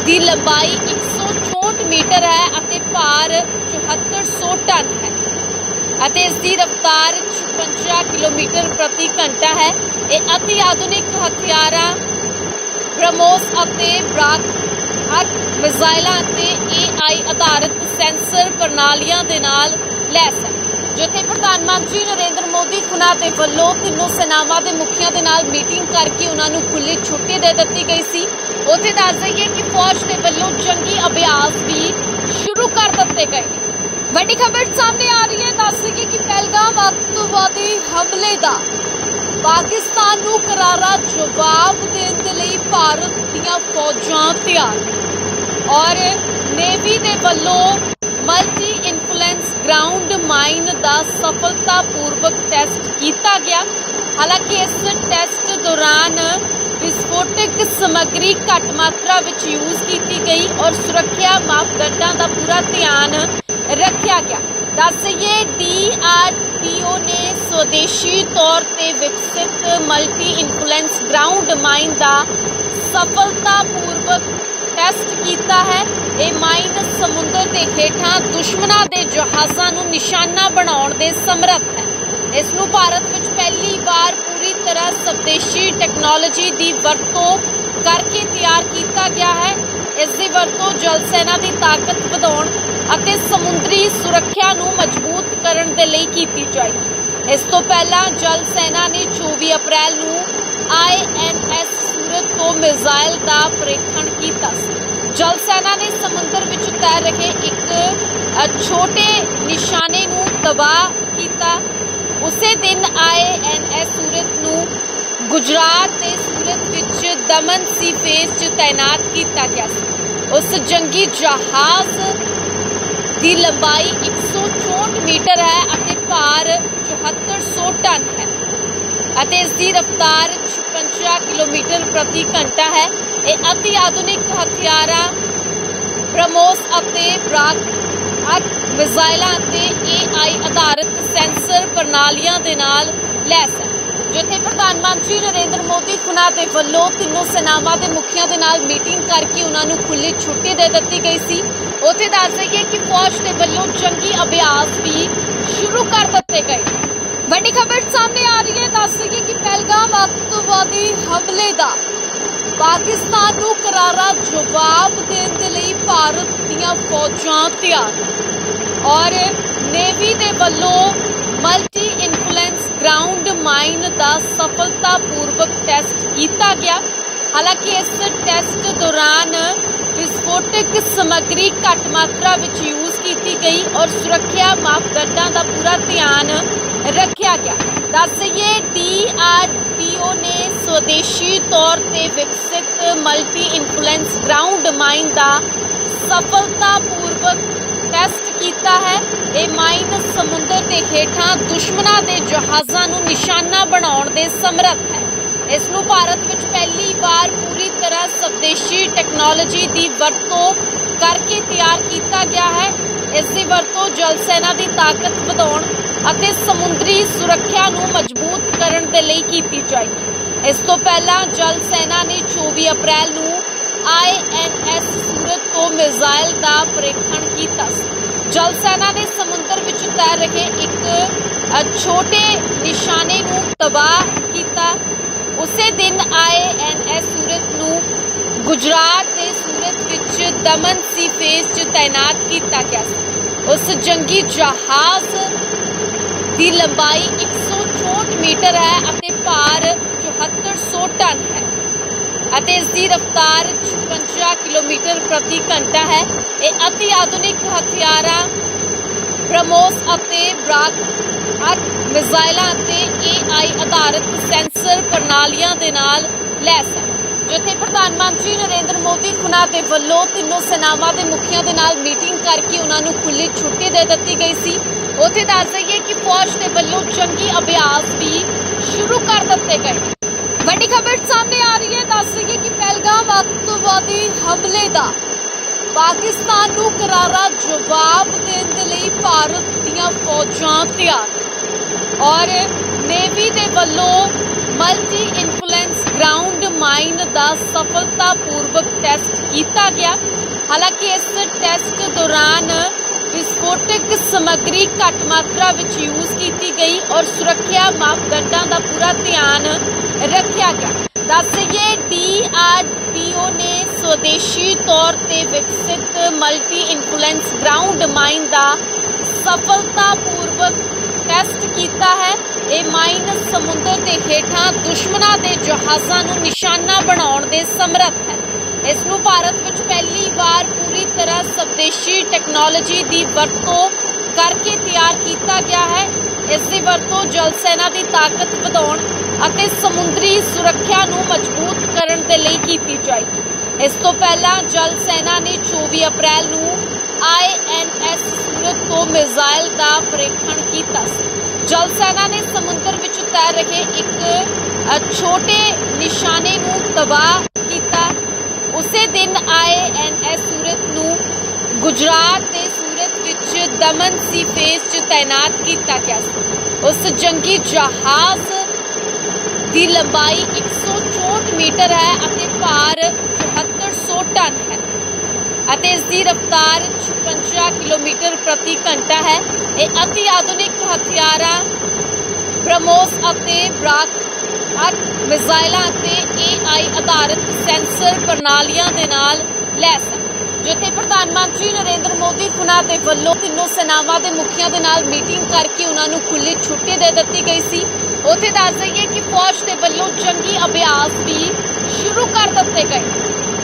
ਦੀ ਲੰਬਾਈ 164 ਮੀਟਰ ਹੈ ਅਤੇ ਭਾਰ 7400 ਟਨ ਹੈ ਅਤੇ ਇਸ ਦੀ ਰਫ਼ਤਾਰ 56 ਕਿਲੋਮੀਟਰ ਪ੍ਰਤੀ ਘੰਟਾ ਹੈ। ਇਹ ਅਤੀ ਆਧੁਨਿਕ ਹਥਿਆਰਾਂ ਬ੍ਰਹਮੋਸ ਅਤੇ ਬ੍ਰਾਕ ਅੱਠ ਮਿਜ਼ਾਈਲਾਂ ਅਤੇ AI ਆਧਾਰਿਤ ਸੈਂਸਰ ਪ੍ਰਣਾਲੀਆਂ ਦੇ ਨਾਲ ਲੈਸ ਹੈ। ਜਿੱਥੇ ਪ੍ਰਧਾਨ ਮੰਤਰੀ ਨਰਿੰਦਰ ਮੋਦੀ ਹੁਣਾਂ ਦੇ ਵੱਲੋਂ ਤਿੰਨੋਂ ਸੈਨਾਵਾਂ ਦੇ ਮੁਖੀਆਂ ਦੇ ਨਾਲ ਮੀਟਿੰਗ ਕਰਕੇ ਉਹਨਾਂ ਨੂੰ ਖੁੱਲੀ ਛੁੱਟੀ ਦੇ ਦਿੱਤੀ ਗਈ ਸੀ। ਉੱਥੇ ਦੱਸ ਦਈਏ ਕਿ ਫੌਜ ਦੇ ਵੱਲੋਂ ਜੰਗੀ ਅਭਿਆਸ ਵੀ ਸ਼ੁਰੂ ਕਰ ਦਿੱਤੇ ਗਏ ਵੱਡੀ ਖਬਰ ਸਾਹਮਣੇ ਆ ਰਹੀ ਹੈ। ਦੱਸ ਦਈਏ ਕਿ ਪਹਿਲਗਾਮ ਅੱਤਵਾਦੀ ਹਮਲੇ ਦਾ ਪਾਕਿਸਤਾਨ ਨੂੰ ਕਰਾਰਾ ਜਵਾਬ ਦੇਣ ਦੇ ਲਈ ਭਾਰਤ ਦੀਆਂ ਫੌਜਾਂ ਤਿਆਰ ਔਰ ਨੇਵੀ ਦੇ ਵੱਲੋਂ ਮਲਟੀ ਇਨਫਲੂਐਂਸ ਗਰਾਊਂਡ ਮਾਈਨ ਦਾ ਸਫਲਤਾਪੂਰਵਕ ਟੈਸਟ ਕੀਤਾ ਗਿਆ। ਹਾਲਾਂਕਿ ਇਸ ਟੈਸਟ ਦੌਰਾਨ ਵਿਸਫੋਟਕ ਸਮੱਗਰੀ ਘੱਟ ਮਾਤਰਾ ਵਿੱਚ ਯੂਜ਼ ਕੀਤੀ ਗਈ ਔਰ ਸੁਰੱਖਿਆ ਮਾਪਦੰਡਾਂ ਦਾ ਪੂਰਾ ਧਿਆਨ ਰੱਖਿਆ ਗਿਆ। ਦੱਸਈਏ ਡੀਆਰਡੀਓ ਨੇ ਸਵਦੇਸ਼ੀ ਤੌਰ ਤੇ ਵਿਕਸਿਤ ਮਲਟੀ ਇਨਫਲੂਐਂਸ ਗਰਾਊਂਡ ਮਾਈਨ ਦਾ ਸਫਲਤਾਪੂਰਵਕ ਟੈਸਟ ਕੀਤਾ ਹੈ। ਇਹ ਮਾਈਨ ਸਮੁੰਦਰ ਦੇ ਹੇਠਾਂ ਦੁਸ਼ਮਣਾਂ ਦੇ ਜਹਾਜ਼ਾਂ ਨੂੰ ਨਿਸ਼ਾਨਾ ਬਣਾਉਣ ਦੇ ਸਮਰੱਥ ਹੈ। ਇਸ ਨੂੰ ਭਾਰਤ ਵਿੱਚ ਪਹਿਲੀ ਵਾਰ ਪੂਰੀ ਤਰ੍ਹਾਂ ਸਵਦੇਸ਼ੀ ਟੈਕਨੋਲੋਜੀ ਦੀ ਵਰਤੋਂ ਕਰਕੇ ਤਿਆਰ ਕੀਤਾ ਗਿਆ ਹੈ। ਇਸ ਦੀ ਵਰਤੋਂ ਜਲ ਸੈਨਾ ਦੀ ਤਾਕਤ ਵਧਾਉਣ ਅਤੇ ਸਮੁੰਦਰੀ ਸੁਰੱਖਿਆ ਨੂੰ ਮਜ਼ਬੂਤ ਕਰਨ ਦੇ ਲਈ ਕੀਤੀ ਜਾਏਗੀ। ਇਸ ਤੋਂ ਪਹਿਲਾਂ ਜਲ ਸੈਨਾ ਨੇ 24 ਅਪ੍ਰੈਲ ਨੂੰ ਆਈਐਨਐਸ ਸੂਰਤ ਤੋਂ ਮਿਜ਼ਾਈਲ ਦਾ ਪ੍ਰੇਖਣ ਕੀਤਾ ਸੀ। ਜਲ ਸੈਨਾ ਨੇ ਸਮੁੰਦਰ ਵਿੱਚ ਤੈਰ ਰਹੇ ਇੱਕ ਛੋਟੇ ਨਿਸ਼ਾਨੇ ਨੂੰ ਤਬਾਹ ਕੀਤਾ। ਉਸੇ ਦਿਨ ਆਏ ਆਈਐਨਐਸ ਸੂਰਤ ਨੂੰ ਗੁਜਰਾਤ ਦੇ ਸੂਰਤ ਵਿੱਚ ਦਮਨ ਸੀ ਫੇਸ 'ਚ ਤਾਇਨਾਤ ਕੀਤਾ ਗਿਆ ਸੀ। ਉਸ ਜੰਗੀ ਜਹਾਜ਼ ਦੀ ਲੰਬਾਈ 164 ਮੀਟਰ ਹੈ ਅਤੇ ਭਾਰ 7400 ਟਨ ਹੈ ਅਤੇ ਇਸ ਦੀ ਰਫ਼ਤਾਰ 56 ਕਿਲੋਮੀਟਰ ਪ੍ਰਤੀ ਘੰਟਾ ਹੈ। ਇਹ ਅਤੀ ਆਧੁਨਿਕ ਹਥਿਆਰਾਂ ਬ੍ਰਹਮੋਸ ਅਤੇ ਬ੍ਰਾਕ ਅੱਠ ਮਿਜ਼ਾਈਲਾਂ ਅਤੇ AI ਆਧਾਰਿਤ ਸੈਂਸਰ ਪ੍ਰਣਾਲੀਆਂ ਦੇ ਨਾਲ ਲੈਸ ਹੈ। ਜਿੱਥੇ ਪ੍ਰਧਾਨ ਮੰਤਰੀ ਨਰਿੰਦਰ ਮੋਦੀ ਹੁਣਾਂ ਦੇ ਵੱਲੋਂ ਤਿੰਨੋਂ ਸੈਨਾਵਾਂ ਦੇ ਮੁਖੀਆਂ ਦੇ ਨਾਲ ਮੀਟਿੰਗ ਕਰਕੇ ਉਹਨਾਂ ਨੂੰ ਖੁੱਲੀ ਛੁੱਟੀ ਦੇ ਦਿੱਤੀ ਗਈ ਸੀ। ਉੱਥੇ ਦੱਸ ਦਈਏ ਕਿ ਫੌਜ ਦੇ ਵੱਲੋਂ ਜੰਗੀ ਅਭਿਆਸ ਵੀ ਸ਼ੁਰੂ ਕਰ ਦਿੱਤੇ ਗਏ। ਵੱਡੀ ਖਬਰ ਸਾਹਮਣੇ ਆ ਰਹੀ ਹੈ। ਦੱਸ ਦਈਏ ਕਿ ਪਹਿਲਗਾਮ ਅੱਤਵਾਦੀ ਹਮਲੇ ਦਾ ਪਾਕਿਸਤਾਨ ਨੂੰ ਕਰਾਰਾ ਜਵਾਬ ਦੇਣ ਦੇ ਲਈ ਭਾਰਤ ਦੀਆਂ ਫੌਜਾਂ ਤਿਆਰ। ਔਰ ਨੇਵੀ ਦੇ ਵੱਲੋਂ ਮਲਟੀ ਇਨਫਲੂਐਂਸ ਗਰਾਊਂਡ ਮਾਈਨ ਦਾ ਸਫਲਤਾਪੂਰਵਕ ਟੈਸਟ ਕੀਤਾ ਗਿਆ। ਹਾਲਾਂਕਿ ਇਸ ਟੈਸਟ ਦੌਰਾਨ ਵਿਸਫੋਟਕ ਸਮੱਗਰੀ ਘੱਟ ਮਾਤਰਾ ਵਿੱਚ ਯੂਜ਼ ਕੀਤੀ ਗਈ ਔਰ ਸੁਰੱਖਿਆ ਮਾਪਦੰਡਾਂ ਦਾ ਪੂਰਾ ਧਿਆਨ ਰੱਖਿਆ ਗਿਆ। ਦੱਸਈਏ ਡੀਆਰਡੀਓ ਨੇ ਸਵਦੇਸ਼ੀ ਤੌਰ ਤੇ ਵਿਕਸਿਤ ਮਲਟੀ ਇਨਫਲੂਐਂਸ ਗਰਾਊਂਡ ਮਾਈਨ ਦਾ ਸਫਲਤਾਪੂਰਵਕ ਟੈਸਟ ਕੀਤਾ ਹੈ। ਇਹ ਮਾਈਨ ਸਮੁੰਦਰ ਦੇ ਹੇਠਾਂ ਦੁਸ਼ਮਣਾਂ ਦੇ ਜਹਾਜ਼ਾਂ ਨੂੰ ਨਿਸ਼ਾਨਾ ਬਣਾਉਣ ਦੇ ਸਮਰੱਥ ਹੈ। ਇਸ ਨੂੰ ਭਾਰਤ ਵਿੱਚ ਪਹਿਲੀ ਵਾਰ ਪੂਰੀ ਤਰ੍ਹਾਂ ਸਵਦੇਸ਼ੀ ਟੈਕਨੋਲੋਜੀ ਦੀ ਵਰਤੋਂ ਕਰਕੇ ਤਿਆਰ ਕੀਤਾ ਗਿਆ ਹੈ। ਇਸ ਦੀ ਵਰਤੋਂ ਜਲ ਸੈਨਾ ਦੀ ਤਾਕਤ ਵਧਾਉਣ ਅਤੇ ਸਮੁੰਦਰੀ ਸੁਰੱਖਿਆ ਨੂੰ ਮਜ਼ਬੂਤ ਕਰਨ ਦੇ ਲਈ ਕੀਤੀ ਜਾਏਗੀ। ਇਸ ਤੋਂ ਪਹਿਲਾਂ ਜਲ ਸੈਨਾ ਨੇ 24 ਅਪ੍ਰੈਲ ਨੂੰ ਆਈਐਨਐਸ ਸੂਰਤ ਤੋਂ ਮਿਜ਼ਾਈਲ ਦਾ ਪ੍ਰੇਖਣ ਕੀਤਾ ਸੀ। ਜਲ ਸੈਨਾ ਨੇ ਸਮੁੰਦਰ ਵਿੱਚ ਤੈਰ ਰਹੇ ਇੱਕ ਛੋਟੇ ਨਿਸ਼ਾਨੇ ਨੂੰ ਤਬਾਹ ਕੀਤਾ। ਉਸੇ ਦਿਨ ਆਈਐਨਐਸ ਸੂਰਤ ਨੂੰ ਗੁਜਰਾਤ ਦੇ ਸੂਰਤ ਵਿੱਚ ਦਮਨ ਸੀ ਫੇਸ 'ਚ ਤਾਇਨਾਤ ਕੀਤਾ ਗਿਆ ਸੀ। ਉਸ ਜੰਗੀ ਜਹਾਜ਼ ਦੀ ਲੰਬਾਈ 164 ਮੀਟਰ ਹੈ ਅਤੇ ਭਾਰ 7400 ਟਨ ਹੈ ਅਤੇ ਇਸ ਦੀ ਰਫ਼ਤਾਰ 56 ਕਿਲੋਮੀਟਰ ਪ੍ਰਤੀ ਘੰਟਾ ਹੈ। ਇਹ ਅਤੀ ਆਧੁਨਿਕ ਹਥਿਆਰਾਂ ਬ੍ਰਹਮੋਸ ਅਤੇ ਬ੍ਰਾਕ ਅੱਠ ਮਿਜ਼ਾਈਲਾਂ ਅਤੇ AI ਆਧਾਰਿਤ ਸੈਂਸਰ ਪ੍ਰਣਾਲੀਆਂ ਦੇ ਨਾਲ ਲੈਸ ਹੈ। ਜਿੱਥੇ ਪ੍ਰਧਾਨ ਮੰਤਰੀ ਨਰਿੰਦਰ ਮੋਦੀ ਹੁਣਾਂ ਦੇ ਵੱਲੋਂ ਤਿੰਨੋਂ ਸੈਨਾਵਾਂ ਦੇ ਮੁਖੀਆਂ ਦੇ ਨਾਲ ਮੀਟਿੰਗ ਕਰਕੇ ਉਹਨਾਂ ਨੂੰ ਖੁੱਲੀ ਛੁੱਟੀ ਦੇ ਦਿੱਤੀ ਗਈ ਸੀ। ਉੱਥੇ ਦੱਸ ਦਈਏ ਕਿ ਫੌਜ ਦੇ ਵੱਲੋਂ ਜੰਗੀ ਅਭਿਆਸ ਵੀ ਸ਼ੁਰੂ ਕਰ ਦਿੱਤੇ ਗਏ। ਵੱਡੀ ਖਬਰ ਸਾਹਮਣੇ ਆ ਰਹੀ ਹੈ, ਦੱਸ ਦਈਏ ਕਿ ਪਹਿਲਗਾਮ ਅੱਤਵਾਦੀ ਹਮਲੇ ਦਾ ਪਾਕਿਸਤਾਨ ਨੂੰ ਕਰਾਰਾ ਜਵਾਬ ਦੇਣ ਦੇ ਲਈ ਭਾਰਤ ਦੀਆਂ ਫੌਜਾਂ ਤਿਆਰ। ਔਰ ਨੇਵੀ ਦੇ ਵੱਲੋਂ ਮਲਟੀ ਇਨਫਲੂਐਂਸ ਗਰਾਊਂਡ ਮਾਈਨ ਦਾ ਸਫਲਤਾਪੂਰਵਕ ਟੈਸਟ ਕੀਤਾ ਗਿਆ। ਹਾਲਾਂਕਿ ਇਸ ਟੈਸਟ ਦੌਰਾਨ ਵਿਸਫੋਟਕ ਸਮੱਗਰੀ ਘੱਟ ਮਾਤਰਾ ਵਿੱਚ ਯੂਜ਼ ਕੀਤੀ ਗਈ ਔਰ ਸੁਰੱਖਿਆ ਮਾਪਦੰਡਾਂ ਦਾ ਪੂਰਾ ਧਿਆਨ ਰੱਖਿਆ ਗਿਆ। ਦੱਸਈਏ ਡੀਆਰਡੀਓ ਨੇ ਸਵਦੇਸ਼ੀ ਤੌਰ ਤੇ ਵਿਕਸਿਤ ਮਲਟੀ ਇਨਫਲੂਐਂਸ ਗਰਾਊਂਡ ਮਾਈਨ ਦਾ ਸਫਲਤਾਪੂਰਵਕ ਟੈਸਟ ਕੀਤਾ ਹੈ। ਇਹ ਮਾਈਨ ਸਮੁੰਦਰ ਦੇ ਹੇਠਾਂ ਦੁਸ਼ਮਣਾਂ ਦੇ ਜਹਾਜ਼ਾਂ ਨੂੰ ਨਿਸ਼ਾਨਾ ਬਣਾਉਣ ਦੇ ਸਮਰੱਥ ਹੈ। ਇਸ ਨੂੰ ਭਾਰਤ ਵਿੱਚ ਪਹਿਲੀ ਵਾਰ ਪੂਰੀ ਤਰ੍ਹਾਂ ਸਵਦੇਸ਼ੀ ਟੈਕਨੋਲੋਜੀ ਦੀ ਵਰਤੋਂ ਕਰਕੇ ਤਿਆਰ ਕੀਤਾ ਗਿਆ ਹੈ। ਇਸ ਦੀ ਵਰਤੋਂ ਜਲ ਸੈਨਾ ਦੀ ਤਾਕਤ ਵਧਾਉਣ ਅਤੇ ਸਮੁੰਦਰੀ ਸੁਰੱਖਿਆ ਨੂੰ ਮਜ਼ਬੂਤ ਕਰਨ ਦੇ ਲਈ ਕੀਤੀ ਜਾਏਗੀ। ਇਸ ਤੋਂ ਪਹਿਲਾਂ ਜਲ ਸੈਨਾ ਨੇ 24 ਅਪ੍ਰੈਲ ਨੂੰ ਆਈਐਨਐਸ ਸੂਰਤ ਤੋਂ ਮਿਜ਼ਾਈਲ ਦਾ ਪ੍ਰੇਖਣ ਕੀਤਾ ਸੀ। ਜਲ ਸੈਨਾ ਨੇ ਸਮੁੰਦਰ ਵਿੱਚ ਤੈਰ ਰਹੇ ਇੱਕ ਛੋਟੇ ਨਿਸ਼ਾਨੇ ਨੂੰ ਤਬਾਹ ਉਸੇ ਦਿਨ ਆਈਐਨਐਸ ਸੂਰਤ ਨੂੰ ਗੁਜਰਾਤ ਦੇ ਸੂਰਤ ਵਿੱਚ ਦਮਨ ਸੀ ਫੇਸ 'ਚ ਤਾਇਨਾਤ ਕੀਤਾ ਗਿਆ ਸੀ। ਉਸ ਜੰਗੀ ਜਹਾਜ਼ ਦੀ ਲੰਬਾਈ 164 ਮੀਟਰ ਹੈ ਅਤੇ ਭਾਰ 7400 ਟਨ ਹੈ ਅਤੇ ਇਸ ਦੀ ਰਫ਼ਤਾਰ 56 ਕਿਲੋਮੀਟਰ ਪ੍ਰਤੀ ਘੰਟਾ ਹੈ। ਇਹ ਅਤੀ ਆਧੁਨਿਕ ਹਥਿਆਰਾਂ ਬ੍ਰਹਮੋਸ ਅਤੇ ਬ੍ਰਾਕ ਅੱਠ ਮਿਜ਼ਾਈਲਾਂ ਅਤੇ AI ਆਧਾਰਿਤ ਸੈਂਸਰ ਪ੍ਰਣਾਲੀਆਂ ਦੇ ਨਾਲ ਲੈਸ ਹੈ ਜਿੱਥੇ ਪ੍ਰਧਾਨ ਮੰਤਰੀ ਨਰਿੰਦਰ ਮੋਦੀ ਹੁਣਾਂ ਦੇ ਵੱਲੋਂ ਤਿੰਨੋਂ ਸੈਨਾਵਾਂ ਦੇ ਮੁਖੀਆਂ ਦੇ ਨਾਲ ਮੀਟਿੰਗ ਕਰਕੇ ਉਹਨਾਂ ਨੂੰ ਖੁੱਲੀ ਛੁੱਟੀ ਦੇ ਦਿੱਤੀ ਗਈ ਸੀ। ਉੱਥੇ ਦੱਸ ਦਈਏ ਕਿ ਫੌਜ ਦੇ ਵੱਲੋਂ ਜੰਗੀ ਅਭਿਆਸ ਵੀ ਸ਼ੁਰੂ ਕਰ ਦਿੱਤੇ ਗਏ।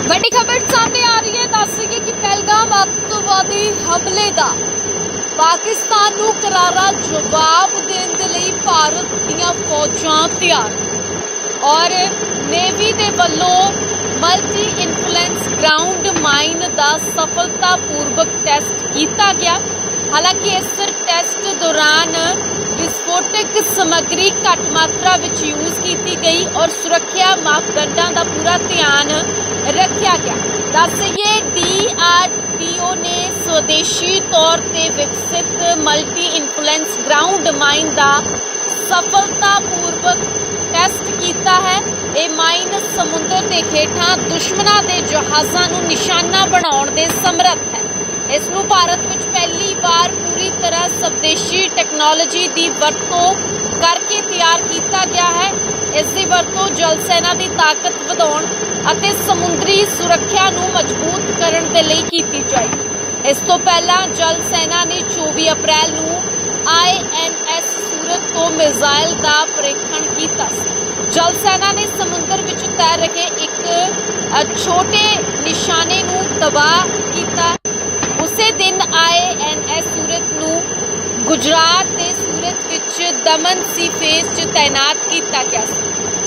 ਵੱਡੀ ਖਬਰ ਸਾਹਮਣੇ ਆ ਰਹੀ ਹੈ। ਦੱਸ ਦਈਏ ਕਿ ਪਹਿਲਗਾਮ ਅੱਤਵਾਦੀ ਹਮਲੇ ਦਾ ਪਾਕਿਸਤਾਨ ਨੂੰ ਕਰਾਰਾ ਜਵਾਬ ਦੇਣ ਦੇ ਲਈ ਭਾਰਤ ਦੀਆਂ ਫੌਜਾਂ ਤਿਆਰ। ਔਰ ਨੇਵੀ ਦੇ ਵੱਲੋਂ ਮਲਟੀ ਇਨਫਲੂਐਂਸ ਗਰਾਊਂਡ ਮਾਈਨ ਦਾ ਸਫਲਤਾਪੂਰਵਕ ਟੈਸਟ ਕੀਤਾ ਗਿਆ। ਹਾਲਾਂਕਿ ਇਸ ਟੈਸਟ ਦੌਰਾਨ ਵਿਸਫੋਟਕ ਸਮੱਗਰੀ ਘੱਟ ਮਾਤਰਾ ਵਿੱਚ ਯੂਜ਼ ਕੀਤੀ ਗਈ ਔਰ ਸੁਰੱਖਿਆ ਮਾਪਦੰਡਾਂ ਦਾ ਪੂਰਾ ਧਿਆਨ ਰੱਖਿਆ ਗਿਆ। ਦੱਸਈਏ ਡੀਆਰਡੀਓ ਨੇ ਸਵਦੇਸ਼ੀ ਤੌਰ ਤੇ ਵਿਕਸਿਤ ਮਲਟੀ ਇਨਫਲੂਐਂਸ ਗਰਾਊਂਡ ਮਾਈਨ ਦਾ ਸਫਲਤਾਪੂਰਵਕ ਟੈਸਟ ਕੀਤਾ ਹੈ। ਇਹ ਮਾਈਨ ਸਮੁੰਦਰ ਦੇ ਹੇਠਾਂ ਦੁਸ਼ਮਣਾਂ ਦੇ ਜਹਾਜ਼ਾਂ ਨੂੰ ਨਿਸ਼ਾਨਾ ਬਣਾਉਣ ਦੇ ਸਮਰੱਥ ਹੈ। ਇਸ ਨੂੰ ਭਾਰਤ ਵਿੱਚ ਪਹਿਲੀ ਵਾਰ ਪੂਰੀ ਤਰ੍ਹਾਂ ਸਵਦੇਸ਼ੀ ਟੈਕਨੋਲੋਜੀ ਦੀ ਵਰਤੋਂ ਕਰਕੇ ਤਿਆਰ ਕੀਤਾ ਗਿਆ ਹੈ। ਇਸ ਦੀ ਵਰਤੋਂ ਜਲ ਸੈਨਾ ਦੀ ਤਾਕਤ ਵਧਾਉਣ ਅਤੇ ਸਮੁੰਦਰੀ ਸੁਰੱਖਿਆ ਨੂੰ ਮਜ਼ਬੂਤ ਕਰਨ ਦੇ ਲਈ ਕੀਤੀ ਜਾਏਗੀ। ਇਸ ਤੋਂ ਪਹਿਲਾਂ ਜਲ ਸੈਨਾ ਨੇ 24 ਅਪ੍ਰੈਲ ਨੂੰ ਆਈਐਨਐਸ ਸੂਰਤ ਤੋਂ ਮਿਜ਼ਾਈਲ ਦਾ ਪ੍ਰੀਖਣ ਕੀਤਾ ਸੀ। ਜਲ ਸੈਨਾ ਨੇ ਸਮੁੰਦਰ ਵਿੱਚ ਤੈਰ ਰਹੇ ਇੱਕ ਛੋਟੇ ਨਿਸ਼ਾਨੇ ਨੂੰ ਤਬਾਹ ਕੀਤਾ। ਉਸੇ ਦਿਨ ਆਈਐਨਐਸ ਸੂਰਤ ਨੂੰ ਗੁਜਰਾਤ ਦੇ ਸੂਰਤ ਵਿੱਚ ਦਮਨ ਸੀ ਫੇਸ 'ਚ ਤਾਇਨਾਤ ਕੀਤਾ ਗਿਆ ਸੀ।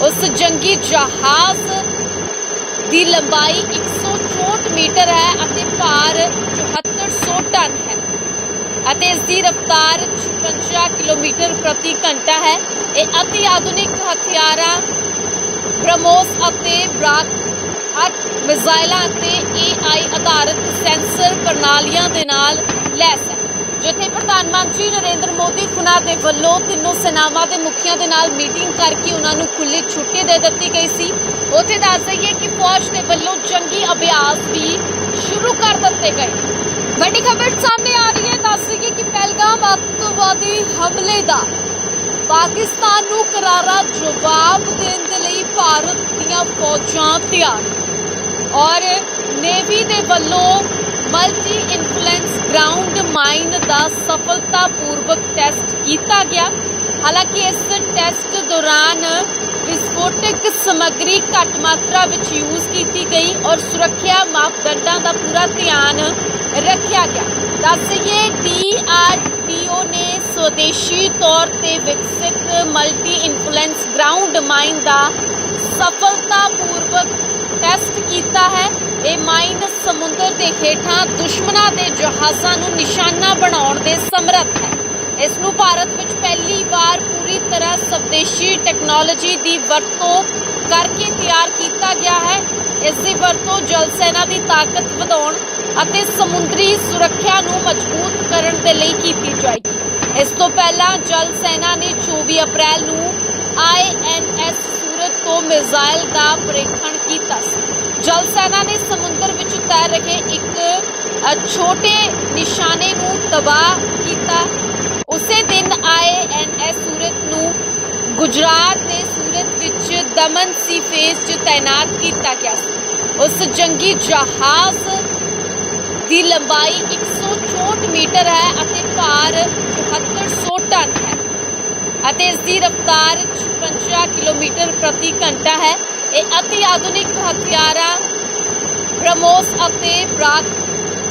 ਉਸ ਜੰਗੀ ਜਹਾਜ਼ ਦੀ ਲੰਬਾਈ 164 ਮੀਟਰ ਹੈ ਅਤੇ ਭਾਰ 7400 ਟਨ ਅਤੇ ਇਸ ਦੀ ਰਫ਼ਤਾਰ 56 ਕਿਲੋਮੀਟਰ ਪ੍ਰਤੀ ਘੰਟਾ ਹੈ। ਇਹ ਅਤੀ ਆਧੁਨਿਕ ਹਥਿਆਰਾਂ ਬ੍ਰਹਮੋਸ ਅਤੇ ਬ੍ਰਾਕ 8 ਮਿਜ਼ਾਈਲਾਂ ਅਤੇ AI ਆਧਾਰਿਤ ਸੈਂਸਰ ਪ੍ਰਣਾਲੀਆਂ ਦੇ ਨਾਲ ਲੈਸ ਹੈ, ਜਿੱਥੇ ਪ੍ਰਧਾਨ ਮੰਤਰੀ ਨਰਿੰਦਰ ਮੋਦੀ ਹੁਣਾਂ ਦੇ ਵੱਲੋਂ ਤਿੰਨੋਂ ਸੈਨਾਵਾਂ ਦੇ ਮੁਖੀਆਂ ਦੇ ਨਾਲ ਮੀਟਿੰਗ ਕਰਕੇ ਉਹਨਾਂ ਨੂੰ ਖੁੱਲੀ ਛੁੱਟੀ ਦੇ ਦਿੱਤੀ ਗਈ ਸੀ। ਉੱਥੇ ਦੱਸ ਦਈਏ ਕਿ ਫੌਜ ਦੇ ਵੱਲੋਂ ਜੰਗੀ ਅਭਿਆਸ ਵੀ ਸ਼ੁਰੂ ਕਰ ਦਿੱਤੇ ਗਏ। ਵੱਡੀ ਖਬਰ ਸਾਹਮਣੇ ਆ ਰਹੀ ਦੱਸ ਦਈਏ ਕਿ ਪਹਿਲਗਾਮ ਅੱਤਵਾਦੀ ਹਮਲੇ ਦਾ ਪਾਕਿਸਤਾਨ ਨੂੰ ਕਰਾਰਾ ਜਵਾਬ ਦੇਣ ਦੇ ਲਈ ਭਾਰਤ ਦੀਆਂ ਫੌਜਾਂ ਤਿਆਰ। ਔਰ ਨੇਵੀ ਦੇ ਵੱਲੋਂ ਮਲਟੀ ਇਨਫਲੂਐਂਸ ਗਰਾਊਂਡ ਮਾਈਨ ਦਾ ਸਫਲਤਾਪੂਰਵਕ ਟੈਸਟ ਕੀਤਾ ਗਿਆ। ਹਾਲਾਂਕਿ ਇਸ ਟੈਸਟ ਦੌਰਾਨ ਵਿਸਫੋਟਕ ਸਮੱਗਰੀ ਘੱਟ ਮਾਤਰਾ ਵਿੱਚ ਯੂਜ਼ ਕੀਤੀ ਗਈ ਔਰ ਸੁਰੱਖਿਆ ਮਾਪਦੰਡਾਂ ਦਾ ਪੂਰਾ ਧਿਆਨ ਰੱਖਿਆ ਗਿਆ। ਦੱਸਈਏ ਡੀਆਰਡੀਓ ਨੇ ਸਵਦੇਸ਼ੀ ਤੌਰ ਤੇ ਵਿਕਸਿਤ ਮਲਟੀ ਇਨਫਲੂਐਂਸ ਗਰਾਊਂਡ ਮਾਈਨ ਦਾ ਸਫਲਤਾਪੂਰਵਕ ਟੈਸਟ ਕੀਤਾ ਹੈ। ਇਹ ਮਾਈਨ ਸਮੁੰਦਰ ਦੇ ਹੇਠਾਂ ਦੁਸ਼ਮਣਾਂ ਦੇ ਜਹਾਜ਼ਾਂ ਨੂੰ ਨਿਸ਼ਾਨਾ ਬਣਾਉਣ ਦੇ ਸਮਰੱਥ ਹੈ। ਇਸ ਨੂੰ ਭਾਰਤ ਵਿੱਚ ਪਹਿਲੀ ਵਾਰ ਪੂਰੀ ਤਰ੍ਹਾਂ ਸਵਦੇਸ਼ੀ ਟੈਕਨੋਲੋਜੀ ਦੀ ਵਰਤੋਂ ਕਰਕੇ ਤਿਆਰ ਕੀਤਾ ਗਿਆ ਹੈ। ਇਸ ਦੀ ਵਰਤੋਂ ਜਲ ਸੈਨਾ ਦੀ ਤਾਕਤ ਵਧਾਉਣ ਅਤੇ ਸਮੁੰਦਰੀ ਸੁਰੱਖਿਆ ਨੂੰ ਮਜ਼ਬੂਤ ਕਰਨ ਦੇ ਲਈ ਕੀਤੀ ਜਾਏਗੀ। ਇਸ ਤੋਂ ਪਹਿਲਾਂ ਜਲ ਸੈਨਾ ਨੇ 24 ਅਪ੍ਰੈਲ ਨੂੰ ਆਈਐਨਐਸ ਸੂਰਤ ਤੋਂ ਮਿਜ਼ਾਈਲ ਦਾ ਪ੍ਰੇਖਣ ਕੀਤਾ ਸੀ। ਜਲ ਸੈਨਾ ਨੇ ਸਮੁੰਦਰ ਵਿੱਚ ਤੈਰ ਰਹੇ ਇੱਕ ਛੋਟੇ ਨਿਸ਼ਾਨੇ ਨੂੰ ਤਬਾਹ ਕੀਤਾ। ਉਸੇ ਦਿਨ ਆਈਐਨਐਸ ਸੂਰਤ ਨੂੰ ਗੁਜਰਾਤ ਦੇ ਸੂਰਤ ਵਿੱਚ ਦਮਨ ਸੀ ਫੇਸ 'ਚ ਤਾਇਨਾਤ ਕੀਤਾ ਗਿਆ ਸੀ। ਉਸ ਜੰਗੀ ਜਹਾਜ਼ ਦੀ ਲੰਬਾਈ 164 ਮੀਟਰ ਹੈ ਅਤੇ ਭਾਰ 7400 ਟਨ ਹੈ। ਅਤੇ ਇਸ ਦੀ ਰਫ਼ਤਾਰ 56 ਕਿਲੋਮੀਟਰ ਪ੍ਰਤੀ ਘੰਟਾ ਹੈ। ਇਹ ਅਤੀ ਆਧੁਨਿਕ ਹਥਿਆਰਾਂ, ਬ੍ਰਹਮੋਸ ਅਤੇ ਬ੍ਰਾਕ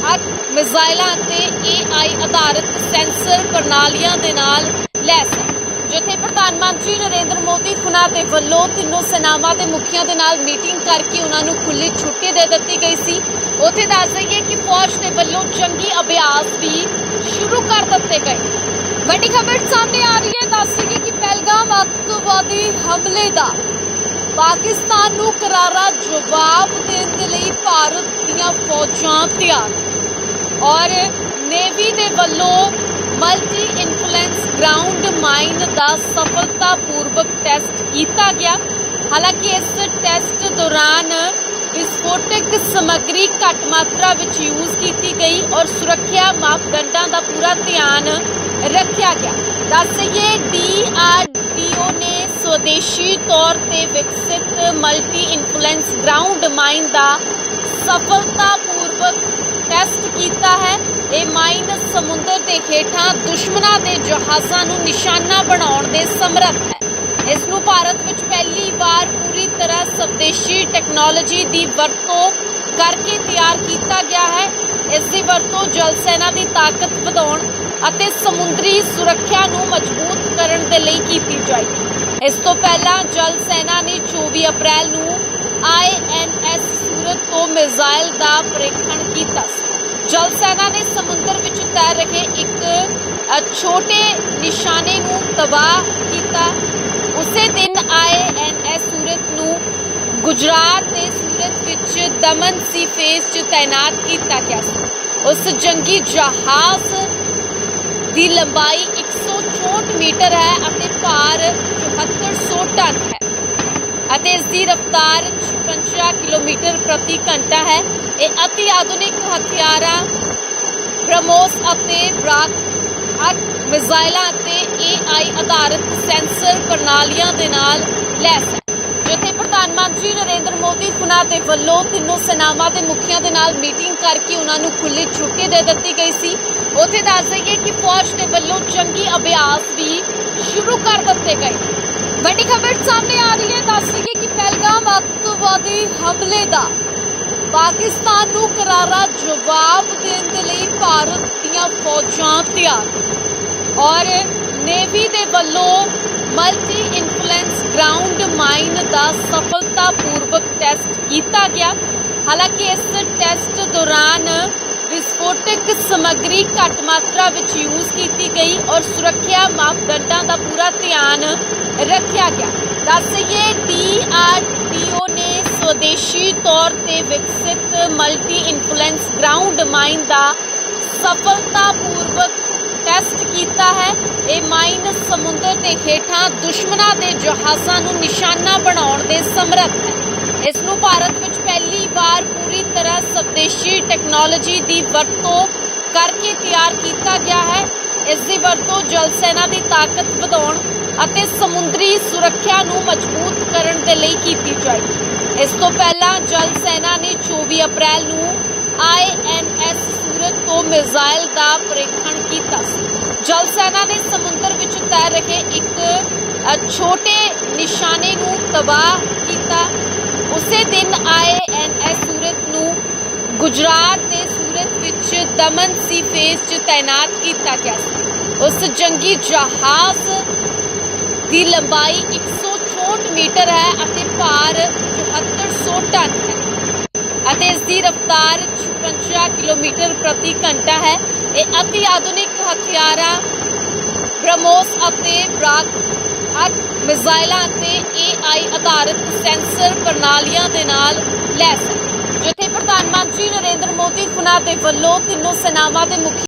8 ਮਿਜ਼ਾਈਲਾਂ ਅਤੇ AI ਆਧਾਰਿਤ ਸੈਂਸਰ ਪ੍ਰਣਾਲੀਆਂ ਦੇ ਨਾਲ ਲੈਸ ਹੈ ਜਿੱਥੇ ਪ੍ਰਧਾਨ ਮੰਤਰੀ ਨਰਿੰਦਰ ਮੋਦੀ ਖੁਨਾ ਦੇ ਵੱਲੋਂ ਤਿੰਨੋਂ ਸੈਨਾਵਾਂ ਦੇ ਮੁਖੀਆਂ ਦੇ ਨਾਲ ਮੀਟਿੰਗ ਕਰਕੇ ਉਹਨਾਂ ਨੂੰ ਖੁੱਲੀ ਛੁੱਟੀ ਦੇ ਦਿੱਤੀ ਗਈ ਸੀ। ਉੱਥੇ ਦੱਸ ਦਈਏ ਫੌਜ ਦੇ ਵੱਲੋਂ ਜੰਗੀ ਅਭਿਆਸ ਵੀ ਸ਼ੁਰੂ ਕਰ ਦਿੱਤੇ ਗਏ। ਵੱਡੀ ਖਬਰ ਸਾਹਮਣੇ ਆ ਰਹੀ ਹੈ, ਦੱਸ ਦਈਏ ਕਿ ਪਹਿਲਗਾਮ ਅੱਤਵਾਦੀ ਹਮਲੇ ਦਾ ਪਾਕਿਸਤਾਨ ਨੂੰ ਕਰਾਰਾ ਜਵਾਬ ਦੇਣ ਦੇ ਲਈ ਭਾਰਤ ਦੀਆਂ ਫੌਜਾਂ ਤਿਆਰ। ਔਰ ਨੇਵੀ ਦੇ ਵੱਲੋਂ ਮਲਟੀ ਇਨਫਲੂਐਂਸ ਗਰਾਊਂਡ ਮਾਈਨ ਦਾ ਸਫਲਤਾਪੂਰਵਕ ਟੈਸਟ ਕੀਤਾ ਗਿਆ। ਹਾਲਾਂਕਿ ਇਸ ਟੈਸਟ ਦੌਰਾਨ ਵਿਸਫੋਟਕ ਸਮੱਗਰੀ ਘੱਟ ਮਾਤਰਾ ਵਿੱਚ ਯੂਜ਼ ਕੀਤੀ ਗਈ ਔਰ ਸੁਰੱਖਿਆ ਮਾਪਦੰਡਾਂ ਦਾ ਪੂਰਾ ਧਿਆਨ ਰੱਖਿਆ ਗਿਆ। ਦੱਸਈਏ ਡੀਆਰਡੀਓ ਨੇ ਸਵਦੇਸ਼ੀ ਤੌਰ ਤੇ ਵਿਕਸਿਤ ਮਲਟੀ ਇਨਫਲੂਐਂਸ ਗਰਾਊਂਡ ਮਾਈਨ ਦਾ ਸਫਲਤਾਪੂਰਵਕ ਟੈਸਟ ਕੀਤਾ ਹੈ। ਇਹ ਮਾਈਨ ਸਮੁੰਦਰ ਦੇ ਹੇਠਾਂ ਦੁਸ਼ਮਣਾਂ ਦੇ ਜਹਾਜ਼ਾਂ ਨੂੰ ਨਿਸ਼ਾਨਾ ਬਣਾਉਣ ਦੇ ਸਮਰੱਥ ਹੈ। ਇਸ ਨੂੰ ਭਾਰਤ ਵਿੱਚ ਪਹਿਲੀ ਵਾਰ ਪੂਰੀ ਤਰ੍ਹਾਂ ਸਵਦੇਸ਼ੀ ਟੈਕਨੋਲੋਜੀ ਦੀ ਵਰਤੋਂ ਕਰਕੇ ਤਿਆਰ ਕੀਤਾ ਗਿਆ ਹੈ। ਇਸ ਦੀ ਵਰਤੋਂ ਜਲ ਸੈਨਾ ਦੀ ਤਾਕਤ ਵਧਾਉਣ ਅਤੇ ਸਮੁੰਦਰੀ ਸੁਰੱਖਿਆ ਨੂੰ ਮਜ਼ਬੂਤ ਕਰਨ ਦੇ ਲਈ ਕੀਤੀ ਜਾਏਗੀ। ਇਸ ਤੋਂ ਪਹਿਲਾਂ ਜਲ ਸੈਨਾ ਨੇ 24 ਅਪ੍ਰੈਲ ਨੂੰ ਆਈਐਨਐਸ ਸੂਰਤ ਤੋਂ ਮਿਜ਼ਾਈਲ ਦਾ ਪ੍ਰੇਖਣ ਕੀਤਾ ਸੀ। ਜਲ ਸੈਨਾ ਨੇ ਸਮੁੰਦਰ ਵਿੱਚ ਤੈਰ ਰਹੇ ਇੱਕ ਛੋਟੇ ਨਿਸ਼ਾਨੇ ਨੂੰ ਤਬਾਹ ਕੀਤਾ। ਉਸੇ ਦਿਨ ਆਈਐਨਐਸ ਸੂਰਤ ਗੁਜਰਾਤ ਦੇ ਸੂਰਤ ਵਿੱਚ ਦਮਨ ਸੀ ਫੇਸ 'ਚ ਤਾਇਨਾਤ ਕੀਤਾ ਗਿਆ ਸੀ। ਉਸ ਜੰਗੀ ਜਹਾਜ਼ ਦੀ ਲੰਬਾਈ 164 ਮੀਟਰ ਹੈ ਅਤੇ ਭਾਰ 7400 ਟਨ ਹੈ ਅਤੇ ਇਸ ਦੀ ਰਫ਼ਤਾਰ 56 ਕਿਲੋਮੀਟਰ ਪ੍ਰਤੀ ਘੰਟਾ ਹੈ। ਇਹ ਅਤੀ ਆਧੁਨਿਕ ਹਥਿਆਰਾਂ ਬ੍ਰਹਮੋਸ ਅਤੇ ਬ੍ਰਾਕ 8 ਮਿਜ਼ਾਈਲਾਂ ਅਤੇ AI ਆਧਾਰਿਤ ਸੈਂਸਰ ਪ੍ਰਣਾਲੀਆਂ ਦੇ ਨਾਲ ਲੈਸ ਹੈ। ਮੰਤਰੀ ਨਰਿੰਦਰ ਮੋਦੀ ਹੁਣਾਂ ਦੇ ਵੱਲੋਂ ਤਿੰਨੋਂ ਸੈਨਾਵਾਂ ਦੇ ਮੁਖੀਆਂ ਦੇ ਨਾਲ ਮੀਟਿੰਗ ਕਰਕੇ ਉਹਨਾਂ ਨੂੰ ਖੁੱਲੀ ਛੁੱਟੀ ਦੇ ਦਿੱਤੀ ਗਈ ਸੀ। ਉੱਥੇ ਦੱਸ ਦਈਏ ਕਿ ਫੌਜ ਦੇ ਵੱਲੋਂ ਜੰਗੀ ਅਭਿਆਸ ਵੀ ਸ਼ੁਰੂ ਕਰ ਦਿੱਤੇ ਗਏ। ਵੱਡੀ ਖਬਰ ਸਾਹਮਣੇ ਆ ਰਹੀ ਹੈ। ਦੱਸ ਦਈਏ ਕਿ ਪਹਿਲਗਾਮ ਅੱਤਵਾਦੀ ਹਮਲੇ ਦਾ ਪਾਕਿਸਤਾਨ ਨੂੰ ਕਰਾਰਾ ਜਵਾਬ ਦੇਣ ਦੇ ਲਈ ਭਾਰਤ ਦੀਆਂ ਫੌਜਾਂ ਤਿਆਰ। ਔਰ ਨੇਵੀ ਦੇ ਵੱਲੋਂ ਮਲਟੀ ਮਾਈਨ ਦਾ ਸਫਲਤਾਪੂਰਵਕ ਟੈਸਟ ਕੀਤਾ ਗਿਆ। ਹਾਲਾਂਕਿ ਇਸ ਟੈਸਟ ਦੌਰਾਨ ਵਿਸਫੋਟਕ ਸਮੱਗਰੀ ਘੱਟ ਮਾਤਰਾ ਵਿੱਚ ਯੂਜ਼ ਕੀਤੀ ਗਈ ਔਰ ਸੁਰੱਖਿਆ ਮਾਪਦੰਡਾਂ ਦਾ ਪੂਰਾ ਧਿਆਨ ਰੱਖਿਆ ਗਿਆ। ਦੱਸਈਏ ਡੀਆਰਡੀਓ ਨੇ ਸਵਦੇਸ਼ੀ ਤੌਰ ਤੇ ਵਿਕਸਿਤ ਮਲਟੀ ਇਨਫਲੂਐਂਸ ਗਰਾਊਂਡ ਮਾਈਨ ਦਾ ਸਫਲਤਾਪੂਰਵਕ ਟੈਸਟ ਕੀਤਾ ਹੈ। ਇਹ ਮਾਈਨ ਸਮੁੰਦਰ ਦੇ ਹੇਠਾਂ ਦੁਸ਼ਮਣਾਂ ਦੇ ਜਹਾਜ਼ਾਂ ਨੂੰ ਨਿਸ਼ਾਨਾ ਬਣਾਉਣ ਦੇ ਸਮਰੱਥ ਹੈ। ਇਸ ਨੂੰ ਭਾਰਤ ਵਿੱਚ ਪਹਿਲੀ ਵਾਰ ਪੂਰੀ ਤਰ੍ਹਾਂ ਸਵਦੇਸ਼ੀ ਟੈਕਨੋਲੋਜੀ ਦੀ ਵਰਤੋਂ ਕਰਕੇ ਤਿਆਰ ਕੀਤਾ ਗਿਆ ਹੈ। ਇਸ ਦੀ ਵਰਤੋਂ ਜਲ ਸੈਨਾ ਦੀ ਤਾਕਤ ਵਧਾਉਣ ਅਤੇ ਸਮੁੰਦਰੀ ਸੁਰੱਖਿਆ ਨੂੰ ਮਜ਼ਬੂਤ ਕਰਨ ਦੇ ਲਈ ਕੀਤੀ ਜਾਏਗੀ। ਇਸ ਤੋਂ ਪਹਿਲਾਂ ਜਲ ਸੈਨਾ ਨੇ 24 ਅਪ੍ਰੈਲ ਨੂੰ ਆਈਐਨਐਸ ਸੂਰਤ ਤੋਂ ਮਿਜ਼ਾਈਲ ਦਾ ਪ੍ਰੀਖਣ ਕੀਤਾ। ਜਲ ਸੈਨਾ ਨੇ ਸਮੁੰਦਰ ਵਿੱਚ ਤੈਰ ਰਹੇ ਇੱਕ ਛੋਟੇ ਨਿਸ਼ਾਨੇ ਨੂੰ ਤਬਾਹ ਕੀਤਾ। ਉਸੇ ਦਿਨ ਆਏ ਆਈਐਨਐਸ ਸੂਰਤ ਨੂੰ ਗੁਜਰਾਤ ਦੇ ਸੂਰਤ ਵਿੱਚ ਦਮਨ ਸੀ ਫੇਸ 'ਚ ਤਾਇਨਾਤ ਕੀਤਾ ਗਿਆ ਸੀ। ਉਸ ਜੰਗੀ ਜਹਾਜ਼ ਦੀ ਲੰਬਾਈ 164 ਮੀਟਰ ਹੈ ਅਤੇ ਭਾਰ 7400 ਟਨ ਹੈ। ਅਤੇ ਇਸ ਦੀ ਰਫ਼ਤਾਰ 56 ਕਿਲੋਮੀਟਰ ਪ੍ਰਤੀ ਘੰਟਾ ਹੈ। ਇਹ ਅਤਿ ਆਧੁਨਿਕ ਹਥਿਆਰਾਂ, ਬ੍ਰਹਮੋਸ ਅਤੇ ਬ੍ਰਾਕ ਅੱਠ ਮਿਜ਼ਾਈਲਾਂ ਅਤੇ AI ਆਧਾਰਿਤ ਸੈਂਸਰ ਪ੍ਰਣਾਲੀਆਂ ਦੇ ਨਾਲ ਲੈਸ ਹੈ ਜਿੱਥੇ ਪ੍ਰਧਾਨ ਮੰਤਰੀ ਨਰਿੰਦਰ ਮੋਦੀ ਹੁਣਾਂ ਦੇ ਵੱਲੋਂ ਤਿੰਨੋਂ ਸੈਨਾਵਾਂ ਦੇ ਮੁਖੀ